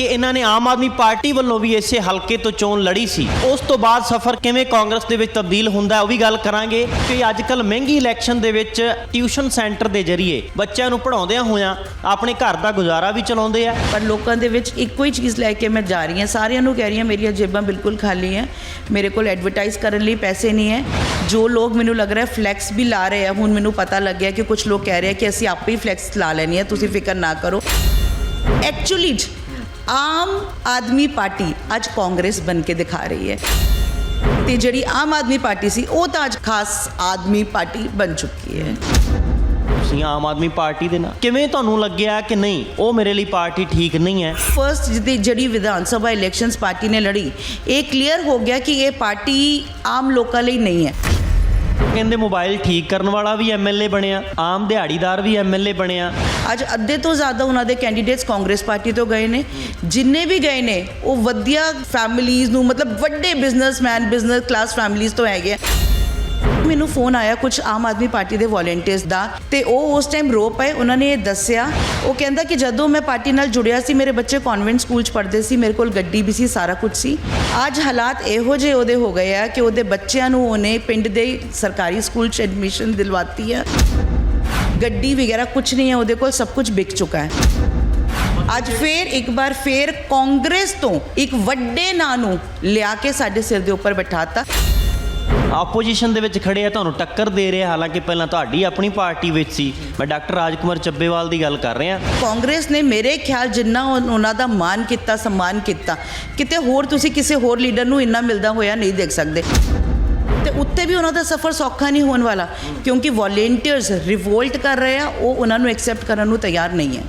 ਕਿ ਇਹਨਾਂ ਨੇ ਆਮ ਆਦਮੀ ਪਾਰਟੀ ਵੱਲੋਂ ਵੀ ਇਸੇ ਹਲਕੇ ਤੋਂ ਚੋਣ ਲੜੀ ਸੀ। ਉਸ ਤੋਂ ਬਾਅਦ ਸਫ਼ਰ ਕਿਵੇਂ ਕਾਂਗਰਸ ਦੇ ਵਿੱਚ ਤਬਦੀਲ ਹੁੰਦਾ ਉਹ ਵੀ ਗੱਲ ਕਰਾਂਗੇ ਕਿ ਅੱਜ ਕੱਲ ਮਹਿੰਗੀ ਇਲੈਕਸ਼ਨ ਦੇ ਵਿੱਚ ਟਿਊਸ਼ਨ ਸੈਂਟਰ ਦੇ ਜ਼ਰੀਏ ਬੱਚਿਆਂ ਨੂੰ ਪੜਾਉਂਦਿਆਂ ਹੋਇਆਂ ਆਪਣੇ ਘਰ ਦਾ ਗੁਜ਼ਾਰਾ ਵੀ ਚਲਾਉਂਦੇ ਆ। ਪਰ ਲੋਕਾਂ ਦੇ ਵਿੱਚ ਇੱਕੋ ਹੀ ਚੀਜ਼ ਲੈ ਕੇ ਮੈਂ ਜਾ ਰਹੀ ਹਾਂ। ਸਾਰਿਆਂ ਨੂੰ ਕਹਿ ਰਹੀ ਹਾਂ, ਮੇਰੀਆਂ ਜੇਬਾਂ ਬਿਲਕੁਲ ਖਾਲੀ ਹੈ। ਮੇਰੇ ਕੋਲ ਐਡਵਰਟਾਈਜ਼ ਕਰਨ ਲਈ ਪੈਸੇ ਨਹੀਂ ਹੈ। ਜੋ ਲੋਕ ਮੈਨੂੰ ਲੱਗ ਰਿਹਾ ਫਲੈਕਸ ਵੀ ਲਾ ਰਹੇ ਆ, ਹੁਣ ਮੈਨੂੰ ਪਤਾ ਲੱਗਿਆ ਕਿ ਕੁਝ ਲੋਕ ਕਹਿ ਰਹੇ ਆ ਕਿ ਅਸੀਂ ਆਪੇ ਹੀ ਫਲੈਕਸ ਲਾ ਲੈਣੀ ਹੈ, ਤੁਸੀਂ ਫਿਕਰ ਨਾ ਕਰੋ। ਐਕਚੁਅਲੀ ਆਮ ਆਦਮੀ ਪਾਰਟੀ ਅੱਜ ਕਾਂਗਰਸ ਬਣ ਕੇ ਦਿਖਾ ਰਹੀ ਹੈ। ਤੇ ਜਿਹੜੀ ਆਮ ਆਦਮੀ ਪਾਰਟੀ ਸੀ ਉਹ ਤਾਂ ਅੱਜ ਖਾਸ ਆਦਮੀ ਪਾਰਟੀ ਬਣ ਚੁੱਕੀ ਹੈ। ਤੁਸੀਂ ਆਮ ਆਦਮੀ ਪਾਰਟੀ ਦੇ ਨਾਲ ਕਿਵੇਂ ਤੁਹਾਨੂੰ ਲੱਗਿਆ ਕਿ ਨਹੀਂ ਉਹ ਮੇਰੇ ਲਈ ਪਾਰਟੀ ਠੀਕ ਨਹੀਂ ਹੈ? ਫਰਸਟ ਜਿਹਦੀ ਜਿਹੜੀ ਵਿਧਾਨ ਸਭਾ ਇਲੈਕਸ਼ਨਸ ਪਾਰਟੀ ਨੇ ਲੜੀ ਇਹ ਕਲੀਅਰ ਹੋ ਗਿਆ ਕਿ ਇਹ ਪਾਰਟੀ ਆਮ ਲੋਕਾਂ ਲਈ ਨਹੀਂ ਹੈ। ਕਹਿੰਦੇ ਮੋਬਾਈਲ ਠੀਕ ਕਰਨ ਵਾਲਾ ਵੀ ਐਮਐਲਏ ਬਣਿਆ, ਆਮ ਦਿਹਾੜੀਦਾਰ ਵੀ ਐਮਐਲਏ ਬਣਿਆ। ਅੱਜ ਅੱਧੇ ਤੋਂ ਜ਼ਿਆਦਾ ਉਹਨਾਂ ਦੇ ਕੈਂਡੀਡੇਟਸ ਕਾਂਗਰਸ ਪਾਰਟੀ ਤੋਂ ਗਏ ਨੇ। ਜਿੰਨੇ ਵੀ ਗਏ ਨੇ, ਉਹ ਵਧੀਆ ਫੈਮਿਲੀਜ਼ ਨੂੰ, ਮਤਲਬ ਵੱਡੇ ਬਿਜ਼ਨਸਮੈਨ ਬਿਜ਼ਨਸ ਕਲਾਸ ਫੈਮਿਲੀਜ਼ ਤੋਂ ਹੈਗੇ ਆ। ਮੈਨੂੰ ਫੋਨ ਆਇਆ ਕੁਝ ਆਮ ਆਦਮੀ ਪਾਰਟੀ ਦੇ ਵੋਲੰਟੀਅਰਸ ਦਾ ਤੇ ਉਹ ਉਸ ਟਾਈਮ ਰੋ ਪਏ, ਉਹਨਾਂ ਨੇ ਇਹ ਦੱਸਿਆ, ਉਹ ਕਹਿੰਦਾ ਕਿ ਜਦੋਂ ਮੈਂ ਪਾਰਟੀ ਨਾਲ ਜੁੜਿਆ ਸੀ, ਮੇਰੇ ਬੱਚੇ ਕਨਵੈਂਟ ਸਕੂਲ 'ਚ ਪੜ੍ਹਦੇ ਸੀ, ਮੇਰੇ ਕੋਲ ਗੱਡੀ ਵੀ ਸੀ, ਸਾਰਾ ਕੁਝ ਸੀ। ਅੱਜ ਹਾਲਾਤ ਇਹੋ ਜਿਹੇ ਉਹਦੇ ਹੋ ਗਏ ਆ ਕਿ ਉਹਦੇ ਬੱਚਿਆਂ ਨੂੰ ਉਹਨੇ ਪਿੰਡ ਦੇ ਸਰਕਾਰੀ ਸਕੂਲ 'ਚ ਐਡਮਿਸ਼ਨ ਦਿਲਵਾਤੀ ਹੈ ਗੱਡੀ ਵਗੈਰਾ ਕੁਝ ਨਹੀਂ ਹੈ ਉਹਦੇ ਕੋਲ ਸਭ ਕੁਝ ਵਿਕ ਚੁੱਕਾ ਹੈ। ਅੱਜ ਫੇਰ ਇੱਕ ਵਾਰ ਫੇਰ ਕਾਂਗਰਸ ਤੋਂ ਇੱਕ ਵੱਡੇ ਨਾਂ ਨੂੰ ਲਿਆ ਕੇ ਸਾਡੇ ਸਿਰ ਦੇ ਉੱਪਰ ਬਿਠਾਤਾ। ਆਪੋਜੀਸ਼ਨ ਦੇ ਵਿੱਚ ਖੜੇ ਆ, ਤੁਹਾਨੂੰ ਟੱਕਰ ਦੇ ਰਿਹਾ ਹਾਲਾਂਕਿ ਪਹਿਲਾਂ ਤੁਹਾਡੀ ਆਪਣੀ ਪਾਰਟੀ ਵਿੱਚ ਸੀ। ਮੈਂ ਡਾਕਟਰ ਰਾਜਕੁਮਾਰ ਚੱਬੇਵਾਲ ਦੀ ਗੱਲ ਕਰ ਰਿਹਾ। ਕਾਂਗਰਸ ਨੇ ਮੇਰੇ ਖਿਆਲ ਜਿੰਨਾ ਉਹਨਾਂ ਦਾ ਮਾਨ ਕੀਤਾ, ਸਨਮਾਨ ਕੀਤਾ, ਕਿਤੇ ਹੋਰ ਤੁਸੀਂ ਕਿਸੇ ਹੋਰ ਲੀਡਰ ਨੂੰ ਇੰਨਾ ਮਿਲਦਾ ਹੋਇਆ ਨਹੀਂ ਦੇਖ ਸਕਦੇ। ਤੇ ਉੱਤੇ ਵੀ ਉਹਨਾਂ ਦਾ ਸਫ਼ਰ ਸੌਖਾ ਨਹੀਂ ਹੋਣ ਵਾਲਾ, ਕਿਉਂਕਿ ਵੋਲੰਟੀਅਰਸ ਰਿਵੋਲਟ ਕਰ ਰਹੇ ਆ, ਉਹ ਉਹਨਾਂ ਨੂੰ ਐਕਸੈਪਟ ਕਰਨ ਨੂੰ ਤਿਆਰ ਨਹੀਂ ਹੈ।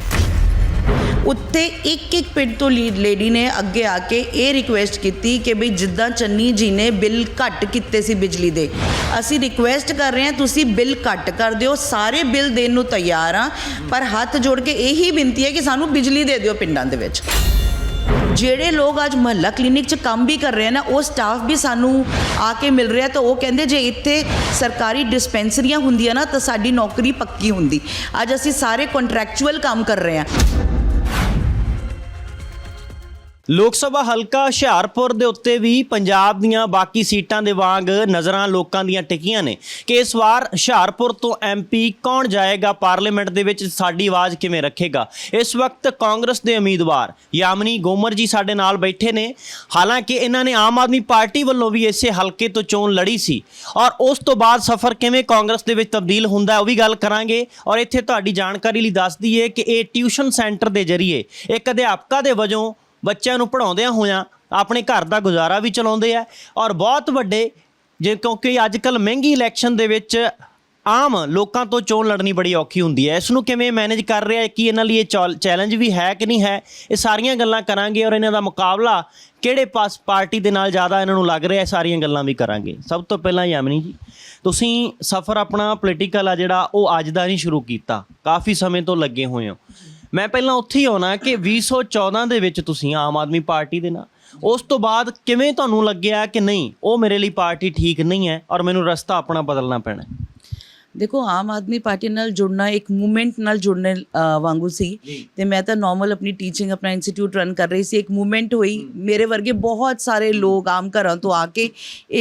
ਉੱਥੇ ਇੱਕ ਇੱਕ ਪਿੰਡ ਤੋਂ ਲੀਡ ਲੇਡੀ ਨੇ ਅੱਗੇ ਆ ਕੇ ਇਹ ਰਿਕੁਐਸਟ ਕੀਤੀ ਕਿ ਬਈ ਜਿੱਦਾਂ ਚੰਨੀ ਜੀ ਨੇ ਬਿੱਲ ਘੱਟ ਕੀਤੇ ਸੀ ਬਿਜਲੀ ਦੇ, ਅਸੀਂ ਰਿਕੁਐਸਟ ਕਰ ਰਹੇ ਹਾਂ ਤੁਸੀਂ ਬਿੱਲ ਘੱਟ ਕਰ ਦਿਓ, ਸਾਰੇ ਬਿੱਲ ਦੇਣ ਨੂੰ ਤਿਆਰ ਆ ਪਰ ਹੱਥ ਜੋੜ ਕੇ ਇਹੀ ਬੇਨਤੀ ਹੈ ਕਿ ਸਾਨੂੰ ਬਿਜਲੀ ਦੇ ਦਿਓ ਪਿੰਡਾਂ ਦੇ ਵਿੱਚ। ਜਿਹੜੇ ਲੋਕ ਅੱਜ ਮਹੱਲਾ ਕਲੀਨਿਕ 'ਚ ਕੰਮ ਵੀ ਕਰ ਰਹੇ ਆ ਨਾ, ਉਹ ਸਟਾਫ ਵੀ ਸਾਨੂੰ ਆ ਕੇ ਮਿਲ ਰਿਹਾ ਤਾਂ ਉਹ ਕਹਿੰਦੇ ਜੇ ਇੱਥੇ ਸਰਕਾਰੀ ਡਿਸਪੈਂਸਰੀਆਂ ਹੁੰਦੀਆਂ ਨਾ ਤਾਂ ਸਾਡੀ ਨੌਕਰੀ ਪੱਕੀ ਹੁੰਦੀ। ਅੱਜ ਅਸੀਂ ਸਾਰੇ ਕੰਟਰੈਕਚੁਅਲ ਕੰਮ ਕਰ ਰਹੇ ਹਾਂ। ਲੋਕ ਸਭਾ ਹਲਕਾ ਹੁਸ਼ਿਆਰਪੁਰ ਦੇ ਉੱਤੇ ਵੀ ਪੰਜਾਬ ਦੀਆਂ ਬਾਕੀ ਸੀਟਾਂ ਦੇ ਵਾਂਗ ਨਜ਼ਰਾਂ ਲੋਕਾਂ ਦੀਆਂ ਟਿਕੀਆਂ ਨੇ। ਕਿ ਇਸ ਵਾਰ ਹੁਸ਼ਿਆਰਪੁਰ ਤੋਂ ਐਮਪੀ ਕੌਣ ਜਾਏਗਾ, ਪਾਰਲੀਮੈਂਟ ਦੇ ਵਿੱਚ ਸਾਡੀ ਆਵਾਜ਼ ਕਿਵੇਂ ਰੱਖੇਗਾ? ਇਸ ਵਕਤ ਕਾਂਗਰਸ ਦੇ ਉਮੀਦਵਾਰ ਯਾਮਨੀ ਗੋਮਰ ਜੀ ਸਾਡੇ ਨਾਲ ਬੈਠੇ ਨੇ। ਹਾਲਾਂਕਿ ਇਹਨਾਂ ਨੇ ਆਮ ਆਦਮੀ ਪਾਰਟੀ ਵੱਲੋਂ ਵੀ ਇਸੇ ਹਲਕੇ ਤੋਂ ਚੋਣ ਲੜੀ ਸੀ। ਔਰ ਉਸ ਤੋਂ ਬਾਅਦ ਸਫ਼ਰ ਕਿਵੇਂ ਕਾਂਗਰਸ ਦੇ ਵਿੱਚ ਤਬਦੀਲ ਹੁੰਦਾ ਉਹ ਵੀ ਗੱਲ ਕਰਾਂਗੇ। ਔਰ ਇੱਥੇ ਤੁਹਾਡੀ ਜਾਣਕਾਰੀ ਲਈ ਦੱਸ ਦਈਏ ਕਿ ਇਹ ਟਿਊਸ਼ਨ ਸੈਂਟਰ ਦੇ ਜ਼ਰੀਏ ਇੱਕ ਅਧਿਆਪਕਾ ਦੇ ਵਜੋਂ ਬੱਚਿਆਂ ਨੂੰ ਪੜਾਉਂਦਿਆਂ ਹੋਇਆਂ ਆਪਣੇ ਘਰ ਦਾ ਗੁਜ਼ਾਰਾ ਵੀ ਚਲਾਉਂਦੇ ਆ ਔਰ ਬਹੁਤ ਵੱਡੇ ਜੇ ਕਿਉਂਕਿ ਅੱਜ ਕੱਲ ਮਹਿੰਗੀ ਇਲੈਕਸ਼ਨ ਦੇ ਵਿੱਚ ਆਮ ਲੋਕਾਂ ਤੋਂ ਚੋਣ ਲੜਨੀ ਬੜੀ ਔਖੀ ਹੁੰਦੀ ਹੈ। ਇਸ ਨੂੰ ਕਿਵੇਂ ਮੈਨੇਜ ਕਰ ਰਿਹਾ ਹੈ, ਕੀ ਇਹਨਾਂ ਲਈ ਇਹ ਚੈਲੰਜ ਵੀ ਹੈ ਕਿ ਨਹੀਂ ਹੈ, ਇਹ ਸਾਰੀਆਂ ਗੱਲਾਂ ਕਰਾਂਗੇ ਔਰ ਇਹਨਾਂ ਦਾ ਮੁਕਾਬਲਾ ਕਿਹੜੇ ਪਾਸ ਪਾਰਟੀ ਦੇ ਨਾਲ ਜ਼ਿਆਦਾ ਇਹਨਾਂ ਨੂੰ ਲੱਗ ਰਿਹਾ, ਇਹ ਸਾਰੀਆਂ ਗੱਲਾਂ ਵੀ ਕਰਾਂਗੇ। ਸਭ ਤੋਂ ਪਹਿਲਾਂ ਯਾਮਨੀ ਜੀ, ਤੁਸੀਂ ਸਫ਼ਰ ਆਪਣਾ ਪੋਲੀਟੀਕਲ ਆ ਜਿਹੜਾ ਉਹ ਅੱਜ ਦਾ ਨਹੀਂ ਸ਼ੁਰੂ ਕੀਤਾ, ਕਾਫੀ ਸਮੇਂ ਤੋਂ ਲੱਗੇ ਹੋਏ ਹੋ। ਮੈਂ ਪਹਿਲਾਂ ਉੱਥੇ ਹੀ ਆਉਣਾ ਕਿ 2014 ਦੇ ਵਿੱਚ ਤੁਸੀਂ ਆਮ ਆਦਮੀ ਪਾਰਟੀ ਦੇ ਨਾਲ। ਉਸ ਤੋਂ ਬਾਅਦ ਕਿਵੇਂ ਤੁਹਾਨੂੰ ਲੱਗਿਆ ਕਿ ਨਹੀਂ ਉਹ ਮੇਰੇ ਲਈ ਪਾਰਟੀ ਠੀਕ ਨਹੀਂ ਹੈ ਔਰ ਮੈਨੂੰ ਰਸਤਾ ਆਪਣਾ ਬਦਲਣਾ ਪੈਣਾ ਹੈ? ਦੇਖੋ ਆਮ ਆਦਮੀ ਪਾਰਟੀ ਨਾਲ ਜੁੜਨਾ ਇੱਕ ਮੂਵਮੈਂਟ ਨਾਲ ਜੁੜਨੇ ਵਾਂਗੂ ਸੀ। ਤੇ ਮੈਂ ਤਾਂ ਨਾਰਮਲ ਆਪਣੀ ਟੀਚਿੰਗ ਆਪਣਾ ਇੰਸਟੀਚਿਊਟ ਰਨ ਕਰ ਰਹੀ ਸੀ। ਇੱਕ ਮੂਵਮੈਂਟ ਹੋਈ। ਮੇਰੇ ਵਰਗੇ ਬਹੁਤ ਸਾਰੇ ਲੋਕ ਆਮ ਘਰਾਂ ਤੋਂ ਆ ਕੇ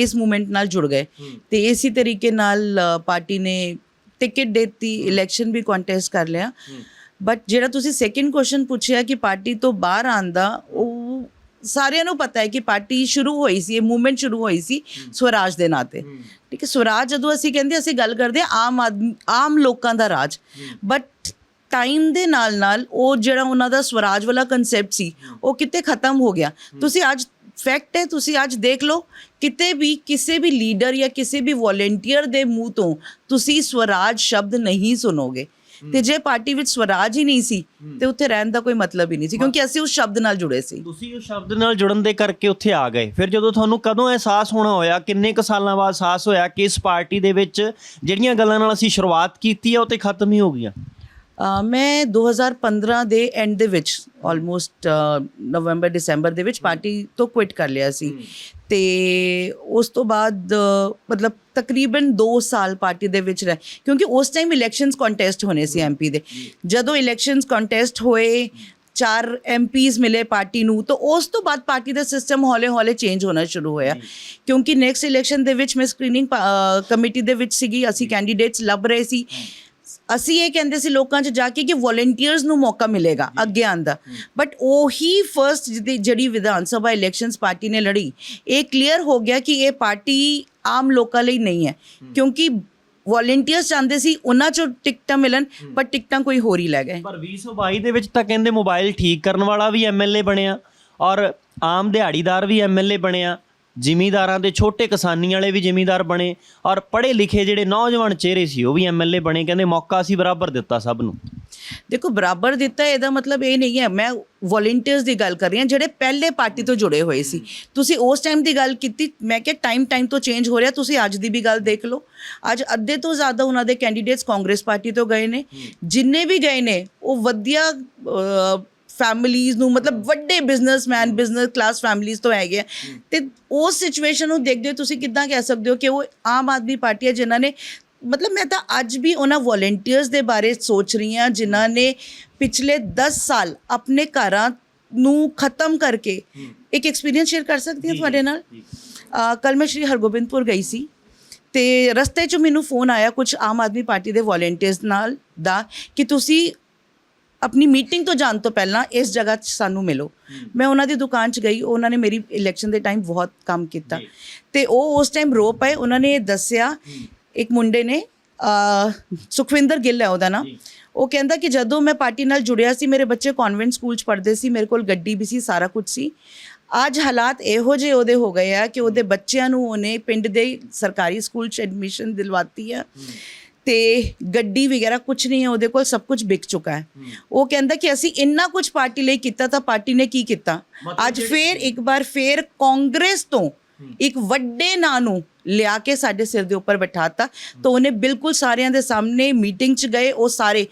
ਇਸ ਮੂਵਮੈਂਟ ਨਾਲ ਜੁੜ ਗਏ। ਤੇ ਇਸੇ ਤਰੀਕੇ ਨਾਲ ਪਾਰਟੀ ਨੇ ਟਿਕਟ ਦਿੱਤੀ ਇਲੈਕਸ਼ਨ ਵੀ ਕੰਟੈਸਟ ਕਰ ਲਿਆ। ਬਟ ਜਿਹੜਾ ਤੁਸੀਂ ਸੈਕਿੰਡ ਕੁਐਸਚਨ ਪੁੱਛਿਆ ਕਿ ਪਾਰਟੀ ਤੋਂ ਬਾਹਰ ਆਂਦਾ ਉਹ ਸਾਰਿਆਂ ਨੂੰ ਪਤਾ ਹੈ ਕਿ ਪਾਰਟੀ ਸ਼ੁਰੂ ਹੋਈ ਸੀ ਇਹ ਮੂਵਮੈਂਟ ਸ਼ੁਰੂ ਹੋਈ ਸੀ ਸਵਰਾਜ ਦੇ ਨਾਂ ਤੇ। ਠੀਕ ਹੈ ਸਵਰਾਜ ਜਦੋਂ ਅਸੀਂ ਕਹਿੰਦੇ ਅਸੀਂ ਗੱਲ ਕਰਦੇ ਆਮ ਆਦਮੀ ਆਮ ਲੋਕਾਂ ਦਾ ਰਾਜ। ਬਟ ਟਾਈਮ ਦੇ ਨਾਲ ਨਾਲ ਉਹ ਜਿਹੜਾ ਉਹਨਾਂ ਦਾ ਸਵਰਾਜ ਵਾਲਾ ਕਨਸੈਪਟ ਸੀ ਉਹ ਕਿਤੇ ਖਤਮ ਹੋ ਗਿਆ। ਤੁਸੀਂ ਅੱਜ ਫੈਕਟ ਹੈ ਤੁਸੀਂ ਅੱਜ ਦੇਖ ਲਓ ਕਿਤੇ ਵੀ ਕਿਸੇ ਵੀ ਲੀਡਰ ਜਾਂ ਕਿਸੇ ਵੀ ਵੋਲੰਟੀਅਰ ਦੇ ਮੂੰਹ ਤੋਂ ਤੁਸੀਂ ਸਵਰਾਜ ਸ਼ਬਦ ਨਹੀਂ ਸੁਣੋਗੇ। ਤੇ ਜੇ ਪਾਰਟੀ ਵਿੱਚ ਸਵਰਾਜ ਹੀ ਨਹੀਂ ਸੀ ਤੇ ਉੱਥੇ ਰਹਿਣ ਦਾ ਕੋਈ ਮਤਲਬ ਹੀ ਨਹੀਂ ਸੀ ਕਿਉਂਕਿ ਅਸੀਂ ਉਸ ਸ਼ਬਦ ਨਾਲ ਜੁੜੇ ਸੀ। ਤੁਸੀਂ ਉਸ ਸ਼ਬਦ ਨਾਲ ਜੁੜਨ ਦੇ ਕਰਕੇ ਉੱਥੇ ਆ ਗਏ। ਫਿਰ ਜਦੋਂ ਤੁਹਾਨੂੰ ਕਦੋਂ ਅਹਿਸਾਸ ਹੋਣਾ ਹੋਇਆ ਕਿੰਨੇ ਕੁ ਸਾਲਾਂ ਬਾਅਦ ਅਹਿਸਾਸ ਹੋਇਆ ਕਿ ਇਸ ਪਾਰਟੀ ਦੇ ਵਿੱਚ ਜਿਹੜੀਆਂ ਗੱਲਾਂ ਨਾਲ ਅਸੀਂ ਸ਼ੁਰੂਆਤ ਕੀਤੀ ਹੈ ਉਹ ਤੇ ਖਤਮ ਹੀ ਹੋ ਗਈਆਂ? ਮੈਂ 2015 ਦੇ ਐਂਡ ਦੇ ਵਿੱਚ ਆਲਮੋਸਟ ਨਵੰਬਰ ਦਸੰਬਰ ਦੇ ਵਿੱਚ ਪਾਰਟੀ ਤੋਂ ਕੁਇਟ ਕਰ ਲਿਆ ਸੀ। ਤੇ ਉਸ ਤੋਂ ਬਾਅਦ ਮਤਲਬ ਤਕਰੀਬਨ 2 ਸਾਲ ਪਾਰਟੀ ਦੇ ਵਿੱਚ ਰਹਿ ਕਿਉਂਕਿ ਉਸ ਟਾਈਮ ਇਲੈਕਸ਼ਨਸ ਕੰਟੈਸਟ ਹੋਣੇ ਸੀ ਐਮਪੀ ਦੇ। ਜਦੋਂ ਇਲੈਕਸ਼ਨਸ ਕੰਟੈਸਟ ਹੋਏ ਚਾਰ ਐਮਪੀਜ਼ ਮਿਲੇ ਪਾਰਟੀ ਨੂੰ ਤਾਂ ਉਸ ਤੋਂ ਬਾਅਦ ਪਾਰਟੀ ਦਾ ਸਿਸਟਮ ਹੌਲੇ-ਹੌਲੇ ਚੇਂਜ ਹੋਣਾ ਸ਼ੁਰੂ ਹੋਇਆ। ਕਿਉਂਕਿ ਨੈਕਸਟ ਇਲੈਕਸ਼ਨ ਦੇ ਵਿੱਚ ਮੈਂ ਸਕਰੀਨਿੰਗ ਕਮੇਟੀ ਦੇ ਵਿੱਚ ਸੀਗੀ ਅਸੀਂ ਕੈਂਡੀਡੇਟਸ ਲੱਭ ਰਹੇ ਸੀ। ਅਸੀਂ ਇਹ ਕਹਿੰਦੇ ਸੀ ਲੋਕਾਂ 'ਚ ਜਾ ਕੇ ਕਿ ਵੋਲੰਟੀਅਰਸ ਨੂੰ ਮੌਕਾ ਮਿਲੇਗਾ ਅੱਗੇ ਆਉਣ ਦਾ। ਬਟ ਉਹੀ ਫਰਸਟ ਜਿਹੜੀ ਵਿਧਾਨ ਸਭਾ ਇਲੈਕਸ਼ਨਸ ਪਾਰਟੀ ਨੇ ਲੜੀ ਇਹ ਕਲੀਅਰ ਹੋ ਗਿਆ ਕਿ ਇਹ ਪਾਰਟੀ ਆਮ ਲੋਕਾਂ ਲਈ ਨਹੀਂ ਹੈ। ਕਿਉਂਕਿ ਵੋਲੰਟੀਅਰਸ ਚਾਹੁੰਦੇ ਸੀ ਉਹਨਾਂ 'ਚੋਂ ਟਿਕਟਾਂ ਮਿਲਣ ਪਰ ਟਿਕਟਾਂ ਕੋਈ ਹੋਰ ਹੀ ਲੈ ਗਏ। ਪਰ 2022 ਦੇ ਵਿੱਚ ਤਾਂ ਕਹਿੰਦੇ ਮੋਬਾਈਲ ਠੀਕ ਕਰਨ ਵਾਲਾ ਵੀ ਐਮਐਲਏ ਬਣਿਆ ਔਰ ਆਮ ਦਿਹਾੜੀਦਾਰ ਵੀ ਐਮਐਲਏ ਬਣਿਆ। ਜ਼ਿਮੀਂਦਾਰਾਂ ਦੇ ਛੋਟੇ ਕਿਸਾਨੀ ਵਾਲੇ ਵੀ ਜ਼ਿਮੀਂਦਾਰ ਬਣੇ ਔਰ ਪੜ੍ਹੇ ਲਿਖੇ ਜਿਹੜੇ ਨੌਜਵਾਨ ਚਿਹਰੇ ਸੀ ਉਹ ਵੀ ਐਮਐਲਏ ਬਣੇ ਕਹਿੰਦੇ ਮੌਕਾ ਅਸੀਂ ਬਰਾਬਰ ਦਿੱਤਾ ਸਭ ਨੂੰ। ਦੇਖੋ ਬਰਾਬਰ ਦਿੱਤਾ ਇਹਦਾ ਮਤਲਬ ਇਹ ਨਹੀਂ ਹੈ ਮੈਂ ਵੋਲੰਟੀਅਰਸ ਦੀ ਗੱਲ ਕਰ ਰਹੀ ਹਾਂ ਜਿਹੜੇ ਪਹਿਲੇ ਪਾਰਟੀ ਤੋਂ ਜੁੜੇ ਹੋਏ ਸੀ। ਤੁਸੀਂ ਉਸ ਟਾਈਮ ਦੀ ਗੱਲ ਕੀਤੀ ਮੈਂ ਕਿ ਟਾਈਮ ਟਾਈਮ ਤੋਂ ਚੇਂਜ ਹੋ ਰਿਹਾ ਤੁਸੀਂ ਅੱਜ ਦੀ ਵੀ ਗੱਲ ਦੇਖ ਲਓ। ਅੱਜ ਅੱਧੇ ਤੋਂ ਜ਼ਿਆਦਾ ਉਹਨਾਂ ਦੇ ਕੈਂਡੀਡੇਟਸ ਕਾਂਗਰਸ ਪਾਰਟੀ ਤੋਂ ਗਏ ਨੇ। ਜਿੰਨੇ ਵੀ ਗਏ ਨੇ ਉਹ ਵਧੀਆ ਫੈਮਿਲੀਜ਼ ਨੂੰ ਮਤਲਬ ਵੱਡੇ ਬਿਜ਼ਨਸਮੈਨ ਬਿਜ਼ਨਸ ਕਲਾਸ ਫੈਮਿਲੀਜ਼ ਤੋਂ ਹੈਗੇ ਆ। ਤੇ ਉਸ ਸਿਚੁਏਸ਼ਨ ਨੂੰ ਦੇਖਦੇ ਹੋ ਤੁਸੀਂ ਕਿੱਦਾਂ ਕਹਿ ਸਕਦੇ ਹੋ ਕਿ ਉਹ ਆਮ ਆਦਮੀ ਪਾਰਟੀ ਹੈ ਜਿਨ੍ਹਾਂ ਨੇ ਮਤਲਬ ਮੈਂ ਤਾਂ ਅੱਜ ਵੀ ਉਹਨਾਂ ਵੋਲੰਟੀਅਰਸ ਦੇ ਬਾਰੇ ਸੋਚ ਰਹੀ ਹਾਂ ਜਿਨ੍ਹਾਂ ਨੇ ਪਿਛਲੇ 10 ਸਾਲ ਆਪਣੇ ਘਰਾਂ ਨੂੰ ਖਤਮ ਕਰਕੇ ਇੱਕ ਐਕਸਪੀਰੀਅੰਸ ਸ਼ੇਅਰ ਕਰ ਸਕਦੀ ਹਾਂ ਤੁਹਾਡੇ ਨਾਲ? ਕੱਲ ਮੈਂ ਸ਼੍ਰੀ ਹਰਗੋਬਿੰਦਪੁਰ ਗਈ ਸੀ ਤੇ ਰਸਤੇ 'ਚ ਮੈਨੂੰ ਫੋਨ ਆਇਆ ਕੁਝ ਆਮ ਆਦਮੀ ਪਾਰਟੀ ਦੇ ਵੋਲੰਟੀਅਰਸ ਨਾਲ ਦਾ ਕਿ ਤੁਸੀਂ ਆਪਣੀ ਮੀਟਿੰਗ ਤੋਂ ਜਾਣ ਤੋਂ ਪਹਿਲਾਂ ਇਸ ਜਗ੍ਹਾ 'ਚ ਸਾਨੂੰ ਮਿਲੋ। ਮੈਂ ਉਹਨਾਂ ਦੀ ਦੁਕਾਨ 'ਚ ਗਈ ਉਹਨਾਂ ਨੇ ਮੇਰੀ ਇਲੈਕਸ਼ਨ ਦੇ ਟਾਈਮ ਬਹੁਤ ਕੰਮ ਕੀਤਾ। ਤੇ ਉਹ ਉਸ ਟਾਈਮ ਰੋ ਪਏ ਉਹਨਾਂ ਨੇ ਦੱਸਿਆ ਇੱਕ ਮੁੰਡੇ ਨੇ ਸੁਖਵਿੰਦਰ ਗਿੱਲ ਹੈ ਉਹਦਾ ਨਾਮ। ਉਹ ਕਹਿੰਦਾ ਕਿ ਜਦੋਂ ਮੈਂ ਪਾਰਟੀ ਨਾਲ ਜੁੜਿਆ ਸੀ ਮੇਰੇ ਬੱਚੇ ਕਨਵੈਂਟ ਸਕੂਲ 'ਚ ਪੜ੍ਹਦੇ ਸੀ ਮੇਰੇ ਕੋਲ ਗੱਡੀ ਵੀ ਸੀ ਸਾਰਾ ਕੁਝ ਸੀ। ਅੱਜ ਹਾਲਾਤ ਇਹੋ ਜਿਹੇ ਉਹਦੇ ਹੋ ਗਏ ਆ ਕਿ ਉਹਦੇ ਬੱਚਿਆਂ ਨੂੰ ਉਹਨੇ ਪਿੰਡ ਦੇ ਸਰਕਾਰੀ ਸਕੂਲ 'ਚ ਐਡਮਿਸ਼ਨ ਦਿਲਵਾਤੀ ਆ। ਤੇ ਗੱਡੀ ਵਗੈਰਾ ਕੁਝ ਨਹੀਂ ਹੈ ਉਹਦੇ ਕੋਲ ਸਭ ਕੁਝ ਵਿਕ ਚੁੱਕਾ ਹੈ। ਉਹ ਕਹਿੰਦਾ ਕਿ ਅਸੀਂ ਇੰਨਾ ਕੁਝ ਪਾਰਟੀ ਲਈ ਕੀਤਾ ਤਾਂ ਪਾਰਟੀ ਨੇ ਕੀ ਕੀਤਾ? ਅੱਜ ਫੇਰ ਇੱਕ ਵਾਰ ਫੇਰ ਕਾਂਗਰਸ ਤੋਂ ਇੱਕ ਵੱਡੇ ਨਾਂ ਨੂੰ ਲਿਆ ਕੇ ਸਾਡੇ ਸਿਰ ਦੇ ਉੱਪਰ ਬਿਠਾਤਾ ਤਾਂ ਉਹਨੇ ਬਿਲਕੁਲ ਸਾਰਿਆਂ ਦੇ ਸਾਹਮਣੇ ਮੀਟਿੰਗ 'ਚ ਗਏ, ਉਹ ਸਾਰੇ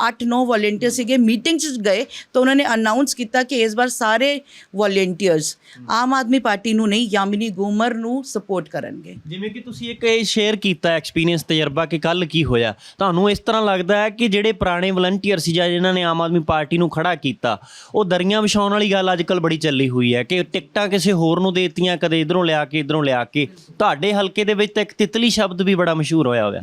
8-9 ਵੋਲੰਟੀਅਰ ਸੀਗੇ। ਮੀਟਿੰਗ 'ਚ ਗਏ ਤਾਂ ਉਹਨਾਂ ਨੇ ਅਨਾਉਂਸ ਕੀਤਾ ਕਿ ਇਸ ਵਾਰ ਸਾਰੇ ਵੋਲੰਟੀਅਰਸ ਆਮ ਆਦਮੀ ਪਾਰਟੀ ਨੂੰ ਨਹੀਂ, ਯਾਮਿਨੀ ਗੂਮਰ ਨੂੰ ਸਪੋਰਟ ਕਰਨਗੇ। ਜਿਵੇਂ ਕਿ ਤੁਸੀਂ ਇੱਕ ਇਹ ਸ਼ੇਅਰ ਕੀਤਾ ਐਕਸਪੀਰੀਅੰਸ ਤਜਰਬਾ ਕਿ ਕੱਲ ਕੀ ਹੋਇਆ? ਤੁਹਾਨੂੰ ਇਸ ਤਰ੍ਹਾਂ ਲੱਗਦਾ ਹੈ ਕਿ ਜਿਹੜੇ ਪੁਰਾਣੇ ਵਲੰਟੀਅਰ ਸੀ ਜਾਂ ਜਿਨ੍ਹਾਂ ਨੇ ਆਮ ਆਦਮੀ ਪਾਰਟੀ ਨੂੰ ਖੜਾ ਕੀਤਾ, ਉਹ ਦਰੀਆਂ ਵਿਛਾਉਣ ਵਾਲੀ ਗੱਲ ਅੱਜਕੱਲ ਬੜੀ ਚੱਲੀ ਹੋਈ ਹੈ ਕਿ ਟਿਕਟਾਂ ਕਿਸੇ ਹੋਰ ਨੂੰ ਦੇਤੀਆਂ, ਕਦੇ ਇਧਰੋਂ ਲਿਆ ਕੇ, ਇਧਰੋਂ ਲਿਆ ਕੇ। ਤਾਂ ਤੁਹਾਡੇ ਹਲਕੇ ਦੇ ਵਿੱਚ ਤਾਂ ਇੱਕ ਤਿਤਲੀ ਸ਼ਬਦ ਵੀ ਬੜਾ ਮਸ਼ਹੂਰ ਹੋਇਆ ਹੋਇਆ।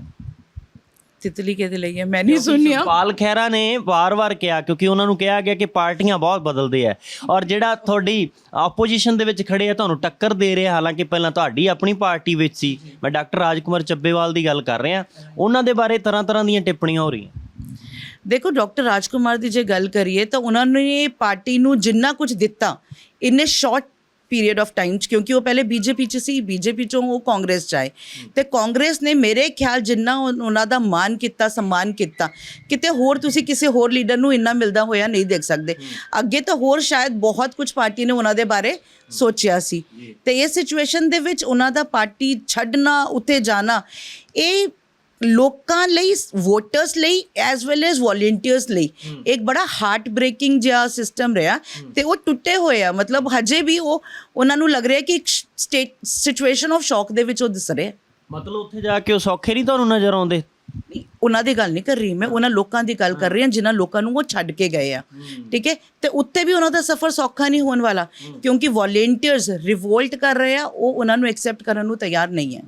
ਤਿਤਲੀ ਕਿਹਦੇ ਲਈ ਹੈ? ਮੈਂ ਨਹੀਂ ਸੁਣਿਆ। ਪਾਲ ਖਹਿਰਾ ਨੇ ਵਾਰ-ਵਾਰ ਕਿਹਾ ਕਿਉਂਕਿ ਉਹਨਾਂ ਨੂੰ ਕਿਹਾ ਗਿਆ ਕਿ ਪਾਰਟੀਆਂ ਬਹੁਤ ਬਦਲਦੇ ਆ। ਔਰ ਜਿਹੜਾ ਤੁਹਾਡੀ ਆਪੋਜੀਸ਼ਨ ਦੇ ਵਿੱਚ ਖੜੇ ਆ ਤੁਹਾਨੂੰ ਟੱਕਰ ਦੇ ਰਿਹਾ ਹਾਲਾਂਕਿ ਪਹਿਲਾਂ ਤੁਹਾਡੀ ਆਪਣੀ ਪਾਰਟੀ ਵਿੱਚ ਸੀ। ਮੈਂ ਡਾਕਟਰ ਰਾਜਕੁਮਾਰ ਚੱਬੇਵਾਲ ਦੀ ਗੱਲ ਕਰ ਰਿਹਾ। ਉਹਨਾਂ ਦੇ ਬਾਰੇ ਤਰ੍ਹਾਂ-ਤਰ੍ਹਾਂ ਦੀਆਂ ਟਿੱਪਣੀਆਂ ਹੋ ਰਹੀਆਂ। ਦੇਖੋ ਡਾਕਟਰ ਰਾਜਕੁਮਾਰ ਦੀ ਜੇ ਗੱਲ ਕਰੀਏ ਤਾਂ ਉਹਨਾਂ ਨੇ ਪਾਰਟੀ ਨੂੰ ਜਿੰਨਾ ਕੁਝ ਦਿੱਤਾ in short period of time ਚ ਕਿਉਂਕਿ ਉਹ ਪਹਿਲੇ ਬੀਜੇਪੀ ਚ ਸੀ ਬੀਜੇਪੀ ਚੋਂ ਉਹ ਕਾਂਗਰਸ ਚ ਆਏ। ਤੇ ਕਾਂਗਰਸ ਨੇ ਮੇਰੇ ਖਿਆਲ ਜਿੰਨਾ ਉਹਨਾਂ ਦਾ ਮਾਨ ਕੀਤਾ ਸਨਮਾਨ ਕੀਤਾ ਕਿਤੇ ਹੋਰ ਤੁਸੀਂ ਕਿਸੇ ਹੋਰ ਲੀਡਰ ਨੂੰ ਇੰਨਾ ਮਿਲਦਾ ਹੋਇਆ ਨਹੀਂ ਦੇਖ ਸਕਦੇ। ਅੱਗੇ ਤਾਂ ਹੋਰ ਸ਼ਾਇਦ ਬਹੁਤ ਕੁਝ ਪਾਰਟੀ ਨੇ ਉਹਨਾਂ ਦੇ ਬਾਰੇ ਸੋਚਿਆ ਸੀ। ਤੇ ਇਸ ਸਿਚੁਏਸ਼ਨ ਦੇ ਵਿੱਚ ਉਹਨਾਂ ਦਾ ਪਾਰਟੀ ਛੱਡਣਾ ਉੱਥੇ ਜਾਣਾ ਇਹ ਲੋਕਾਂ ਲਈ ਵੋਟਰਸ ਲਈ ਐਸ ਵੈਲ ਐਸ ਵੋਲੰਟੀਅਰਸ ਲਈ ਇੱਕ ਬੜਾ ਹਾਰਟ ਬ੍ਰੇਕਿੰਗ ਜਿਹਾ ਸਿਸਟਮ ਰਿਹਾ ਤੇ ਉਹ ਟੁੱਟੇ ਹੋਏ ਆ। ਮਤਲਬ ਹਜੇ ਵੀ ਉਹ ਉਹਨਾਂ ਨੂੰ ਲੱਗ ਰਿਹਾ ਕਿ ਇੱਕ ਸਟੇਟ ਸਿਚੁਏਸ਼ਨ ਆਫ ਸ਼ੌਕ ਦੇ ਵਿੱਚ ਉਹ ਦਿਸ ਰਹੇ। ਮਤਲਬ ਉੱਥੇ ਜਾ ਕੇ ਉਹ ਸੌਖੇ ਨਹੀਂ ਤੁਹਾਨੂੰ ਨਜ਼ਰ ਆਉਂਦੇ? ਉਹਨਾਂ ਦੀ ਗੱਲ ਨਹੀਂ ਕਰ ਰਹੀ ਮੈਂ ਉਹਨਾਂ ਲੋਕਾਂ ਦੀ ਗੱਲ ਕਰ ਰਹੀ ਹਾਂ ਜਿਨ੍ਹਾਂ ਲੋਕਾਂ ਨੂੰ ਉਹ ਛੱਡ ਕੇ ਗਏ ਆ। ਠੀਕ ਹੈ? ਤੇ ਉੱਤੇ ਵੀ ਉਹਨਾਂ ਦਾ ਸਫ਼ਰ ਸੌਖਾ ਨਹੀਂ ਹੋਣ ਵਾਲਾ ਕਿਉਂਕਿ ਵੋਲੰਟੀਅਰਸ ਰਿਵੋਲਟ ਕਰ ਰਹੇ ਆ ਉਹ ਉਹਨਾਂ ਨੂੰ ਐਕਸੈਪਟ ਕਰਨ ਨੂੰ ਤਿਆਰ ਨਹੀਂ ਹੈ।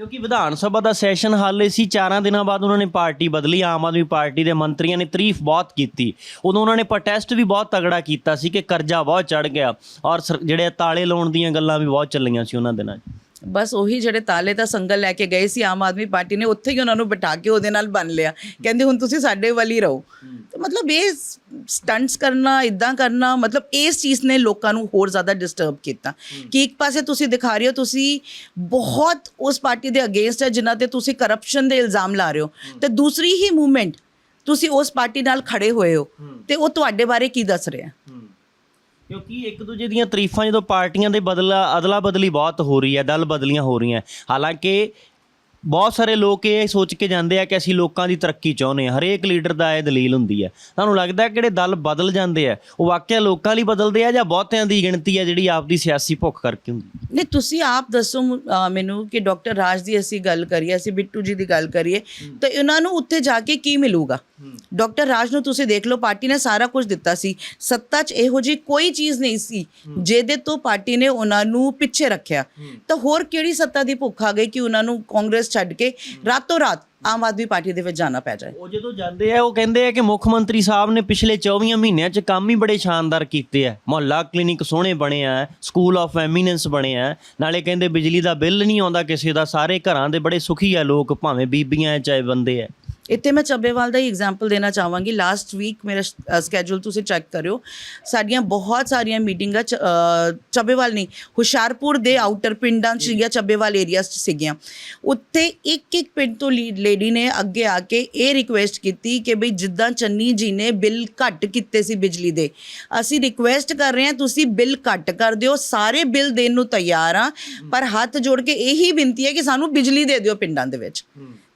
ਕਿਉਂਕਿ ਵਿਧਾਨ ਸਭਾ ਦਾ ਸੈਸ਼ਨ ਹਾਲੇ ਸੀ, ਚਾਰਾਂ ਦਿਨਾਂ ਬਾਅਦ ਉਹਨਾਂ ਨੇ ਪਾਰਟੀ ਬਦਲੀ, ਆਮ ਆਦਮੀ ਪਾਰਟੀ ਦੇ ਮੰਤਰੀਆਂ ਨੇ ਤਾਰੀਫ ਬਹੁਤ ਕੀਤੀ। ਉਦੋਂ ਉਹਨਾਂ ਨੇ ਪ੍ਰੋਟੈਸਟ ਵੀ ਬਹੁਤ ਤਗੜਾ ਕੀਤਾ ਸੀ ਕਿ ਕਰਜ਼ਾ ਬਹੁਤ ਚੜ ਗਿਆ ਔਰ ਸਰ- ਜਿਹੜੇ ਤਾਲੇ ਲਾਉਣ ਦੀਆਂ ਗੱਲਾਂ ਵੀ ਬਹੁਤ ਚੱਲੀਆਂ ਸੀ ਉਹਨਾਂ ਦਿਨਾਂ 'ਚ। ਬਸ ਉਹੀ ਜਿਹੜੇ ਤਾਲੇ ਦਾ ਸੰਗਲ ਲੈ ਕੇ ਗਏ ਸੀ ਆਮ ਆਦਮੀ ਪਾਰਟੀ ਨੇ, ਉੱਥੇ ਹੀ ਉਹਨਾਂ ਨੂੰ ਬਿਠਾ ਕੇ ਉਹਦੇ ਨਾਲ ਬੰਨ ਲਿਆ। ਕਹਿੰਦੇ ਹੁਣ ਤੁਸੀਂ ਸਾਡੇ ਵੱਲ ਹੀ ਰਹੋ। ਤੇ ਮਤਲਬ ਇਹ ਸਟੰਟਸ ਕਰਨਾ, ਇਦਾਂ ਕਰਨਾ, ਮਤਲਬ ਇਸ ਚੀਜ਼ ਨੇ ਲੋਕਾਂ ਨੂੰ ਹੋਰ ਜ਼ਿਆਦਾ ਡਿਸਟਰਬ ਕੀਤਾ। ਕਿ ਇੱਕ ਪਾਸੇ ਤੁਸੀਂ ਦਿਖਾ ਰਹੇ ਹੋ, ਤੁਸੀਂ ਬਹੁਤ ਉਸ ਪਾਰਟੀ ਦੇ ਅਗੇਂਸਟ ਹੈ, ਜਿਨ੍ਹਾਂ ਤੇ ਤੁਸੀਂ ਕਰਪਸ਼ਨ ਦੇ ਇਲਜ਼ਾਮ ਲਾ ਰਹੇ ਹੋ। ਤੇ ਦੂਸਰੀ ਹੀ ਮੂਵਮੈਂਟ ਤੁਸੀਂ ਉਸ ਪਾਰਟੀ ਨਾਲ ਖੜੇ ਹੋਏ ਹੋ। ਤੇ ਉਹ ਤੁਹਾਡੇ ਬਾਰੇ ਕੀ ਦੱਸ ਰਿਹਾ? ਕਿਉਂਕਿ ਇੱਕ ਦੂਜੇ ਦੀਆਂ ਤਾਰੀਫਾਂ ਜਦੋਂ ਪਾਰਟੀਆਂ ਦੇ ਬਦਲਾ ਅਦਲਾ ਬਦਲੀ ਬਹੁਤ ਹੋ ਰਹੀ ਹੈ, ਦਲ ਬਦਲੀਆਂ ਹੋ ਰਹੀਆਂ ਹਾਲਾਂਕਿ ਬਹੁਤ ਸਾਰੇ ਲੋਕ ਇਹ ਸੋਚ ਕੇ ਜਾਂਦੇ ਆ ਕਿ ਅਸੀਂ ਲੋਕਾਂ ਦੀ ਤਰੱਕੀ ਚਾਹੁੰਦੇ ਆ ਹਰੇਕ ਲੀਡਰ ਦਾ ਇਹ ਦਲੀਲ ਹੁੰਦੀ ਹੈ। ਤੁਹਾਨੂੰ ਲੱਗਦਾ ਹੈ ਕਿਹੜੇ ਦਲ ਬਦਲ ਜਾਂਦੇ ਆ ਉਹ ਵਾਕਿਆ ਲੋਕਾਂ ਲਈ ਬਦਲਦੇ ਆ ਜਾਂ ਬਹੁਤਿਆਂ ਦੀ ਗਿਣਤੀ ਹੈ ਜਿਹੜੀ ਆਪਦੀ ਸਿਆਸੀ ਭੁੱਖ ਕਰਕੇ ਹੁੰਦੀ? ਨਹੀਂ ਤੁਸੀਂ ਆਪ ਦੱਸੋ ਮੈਨੂੰ ਕਿ ਡਾਕਟਰ ਰਾਜ ਦੀ ਅਸੀਂ ਗੱਲ ਕਰੀਏ ਅਸੀਂ ਬਿੱਟੂ ਜੀ ਦੀ ਗੱਲ ਕਰੀਏ ਤਾਂ ਇਹਨਾਂ ਨੂੰ ਉੱਥੇ ਜਾ ਕੇ ਕੀ ਮਿਲੂਗਾ? ਡਾਕਟਰ ਰਾਜ ਨੂੰ ਤੁਸੀਂ ਦੇਖ ਲਓ ਪਾਰਟੀ ਨੇ ਸਾਰਾ ਕੁਝ ਦਿੱਤਾ ਸੀ। ਸੱਤਾ 'ਚ ਇਹੋ ਜੀ ਕੋਈ ਚੀਜ਼ ਨਹੀਂ ਸੀ ਜਿਹਦੇ ਤੋਂ ਪਾਰਟੀ ਨੇ ਉਹਨਾਂ ਨੂੰ ਪਿੱਛੇ ਰੱਖਿਆ। ਤਾਂ ਹੋਰ ਕਿਹੜੀ ਸੱਤਾ ਦੀ ਭੁੱਖ ਆ ਗਈ ਕਿ ਉਹਨਾਂ ਨੂੰ ਕਾਂਗਰਸ ਛੱਡ ਕੇ ਰਾਤੋਂ ਰਾਤ ਆਮ ਆਦਮੀ ਪਾਰਟੀ ਦੇ ਵਿੱਚ ਜਾਣਾ ਪੈ ਜਾਏ। ਉਹ ਜਦੋਂ ਜਾਂਦੇ ਆ, ਉਹ ਕਹਿੰਦੇ ਆ ਕਿ ਮੁੱਖ ਮੰਤਰੀ ਸਾਹਿਬ ਨੇ ਪਿਛਲੇ 24 ਮਹੀਨਿਆਂ 'ਚ ਕੰਮ ਹੀ ਬੜੇ ਸ਼ਾਨਦਾਰ ਕੀਤੇ ਆ। ਮੁਹੱਲਾ ਕਲੀਨਿਕ ਸੋਹਣੇ ਬਣੇ ਆ, ਸਕੂਲ ਆਫ ਐਮੀਨੈਂਸ ਬਣੇ ਆ। ਨਾਲੇ ਕਹਿੰਦੇ ਬਿਜਲੀ ਦਾ ਬਿੱਲ ਨਹੀਂ ਆਉਂਦਾ ਕਿਸੇ ਦਾ, ਸਾਰੇ ਘਰਾਂ ਦੇ ਬੜੇ ਸੁਖੀ ਆ ਲੋਕ, ਭਾਵੇਂ ਬੀਬੀਆਂ ਆ, ਚਾਹੇ ਬੰਦੇ ਆ। ਇੱਥੇ ਮੈਂ ਚੱਬੇਵਾਲ ਦਾ ਹੀ ਐਗਜ਼ਾਮਪਲ ਦੇਣਾ ਚਾਹਾਂਗੀ। ਲਾਸਟ ਵੀਕ ਮੇਰਾ ਸਕੇਜੂਲ ਤੁਸੀਂ ਚੈੱਕ ਕਰਿਓ। ਸਾਡੀਆਂ ਬਹੁਤ ਸਾਰੀਆਂ ਮੀਟਿੰਗਾਂ ਚ- ਚੱਬੇਵਾਲ ਨਹੀਂ, ਹੁਸ਼ਿਆਰਪੁਰ ਦੇ ਆਊਟਰ ਪਿੰਡਾਂ ਚ ਜਾਂ ਚੱਬੇਵਾਲ ਏਰੀਆ ਚ ਸੀਗੀਆਂ। ਉੱਥੇ ਇੱਕ ਇੱਕ ਪਿੰਡ ਤੋਂ ਲੇਡੀ ਨੇ ਅੱਗੇ ਆ ਕੇ ਇਹ ਰਿਕੁਐਸਟ ਕੀਤੀ ਕਿ ਬਈ ਜਿੱਦਾਂ ਚੰਨੀ ਜੀ ਨੇ ਬਿੱਲ ਘੱਟ ਕੀਤੇ ਸੀ ਬਿਜਲੀ ਦੇ, ਅਸੀਂ ਰਿਕੁਐਸਟ ਕਰ ਰਹੇ ਹਾਂ ਤੁਸੀਂ ਬਿੱਲ ਘੱਟ ਕਰ ਦਿਓ, ਸਾਰੇ ਬਿੱਲ ਦੇਣ ਨੂੰ ਤਿਆਰ ਆ ਪਰ ਹੱਥ ਜੋੜ ਕੇ ਇਹੀ ਬੇਨਤੀ ਹੈ ਕਿ ਸਾਨੂੰ ਬਿਜਲੀ ਦੇ ਦਿਓ ਪਿੰਡਾਂ ਦੇ ਵਿੱਚ।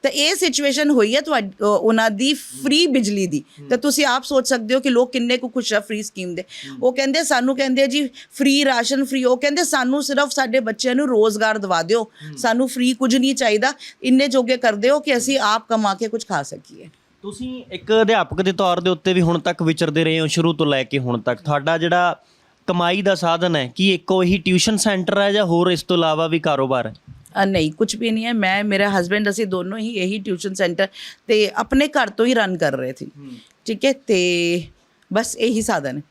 ਤਾਂ ਇਹ ਸਿਚੁਏਸ਼ਨ ਹੋਈ ਹੈ ਤੁਹਾਡੀ ਉਹਨਾਂ ਦੀ ਫ੍ਰੀ ਬਿਜਲੀ ਦੀ। ਤਾਂ ਤੁਸੀਂ ਆਪ ਸੋਚ ਸਕਦੇ ਹੋ ਕਿ ਲੋਕ ਕਿੰਨੇ ਕੁ ਖੁਸ਼ ਆ ਫ੍ਰੀ ਸਕੀਮ ਦੇ। ਉਹ ਕਹਿੰਦੇ ਸਾਨੂੰ ਕਹਿੰਦੇ ਜੀ ਫ੍ਰੀ ਰਾਸ਼ਨ ਫ੍ਰੀ ਉਹ ਕਹਿੰਦੇ ਸਾਨੂੰ ਸਿਰਫ ਸਾਡੇ ਬੱਚਿਆਂ ਨੂੰ ਰੋਜ਼ਗਾਰ ਦਿਵਾ ਦਿਓ। ਸਾਨੂੰ ਫ੍ਰੀ ਕੁਝ ਨਹੀਂ ਚਾਹੀਦਾ। ਇੰਨੇ ਜੋਗੇ ਕਰ ਦਿਓ ਕਿ ਅਸੀਂ ਆਪ ਕਮਾ ਕੇ ਕੁਝ ਖਾ ਸਕੀਏ। ਤੁਸੀਂ ਇੱਕ ਅਧਿਆਪਕ ਦੇ ਤੌਰ ਦੇ ਉੱਤੇ ਵੀ ਹੁਣ ਤੱਕ ਵਿਚਰਦੇ ਰਹੇ ਹੋ ਸ਼ੁਰੂ ਤੋਂ ਲੈ ਕੇ ਹੁਣ ਤੱਕ। ਤੁਹਾਡਾ ਜਿਹੜਾ ਕਮਾਈ ਦਾ ਸਾਧਨ ਹੈ ਕੀ ਇੱਕੋ ਹੀ ਟਿਊਸ਼ਨ ਸੈਂਟਰ ਹੈ ਜਾਂ ਹੋਰ ਇਸ ਤੋਂ ਇਲਾਵਾ ਵੀ ਕਾਰੋਬਾਰ ਹੈ? ਨਹੀਂ ਕੁਝ ਵੀ ਨਹੀਂ ਹੈ। ਮੈਂ ਮੇਰਾ ਹਸਬੰਡ ਅਸੀਂ ਦੋਨੋਂ ਹੀ ਇਹੀ ਟਿਊਸ਼ਨ ਸੈਂਟਰ ਤੇ ਆਪਣੇ ਘਰ ਤੋਂ ਹੀ ਰਨ ਕਰ ਰਹੇ ਸੀ। ਠੀਕ ਹੈ? ਤੇ ਬਸ ਇਹੀ ਸਾਧਨ ਹੈ।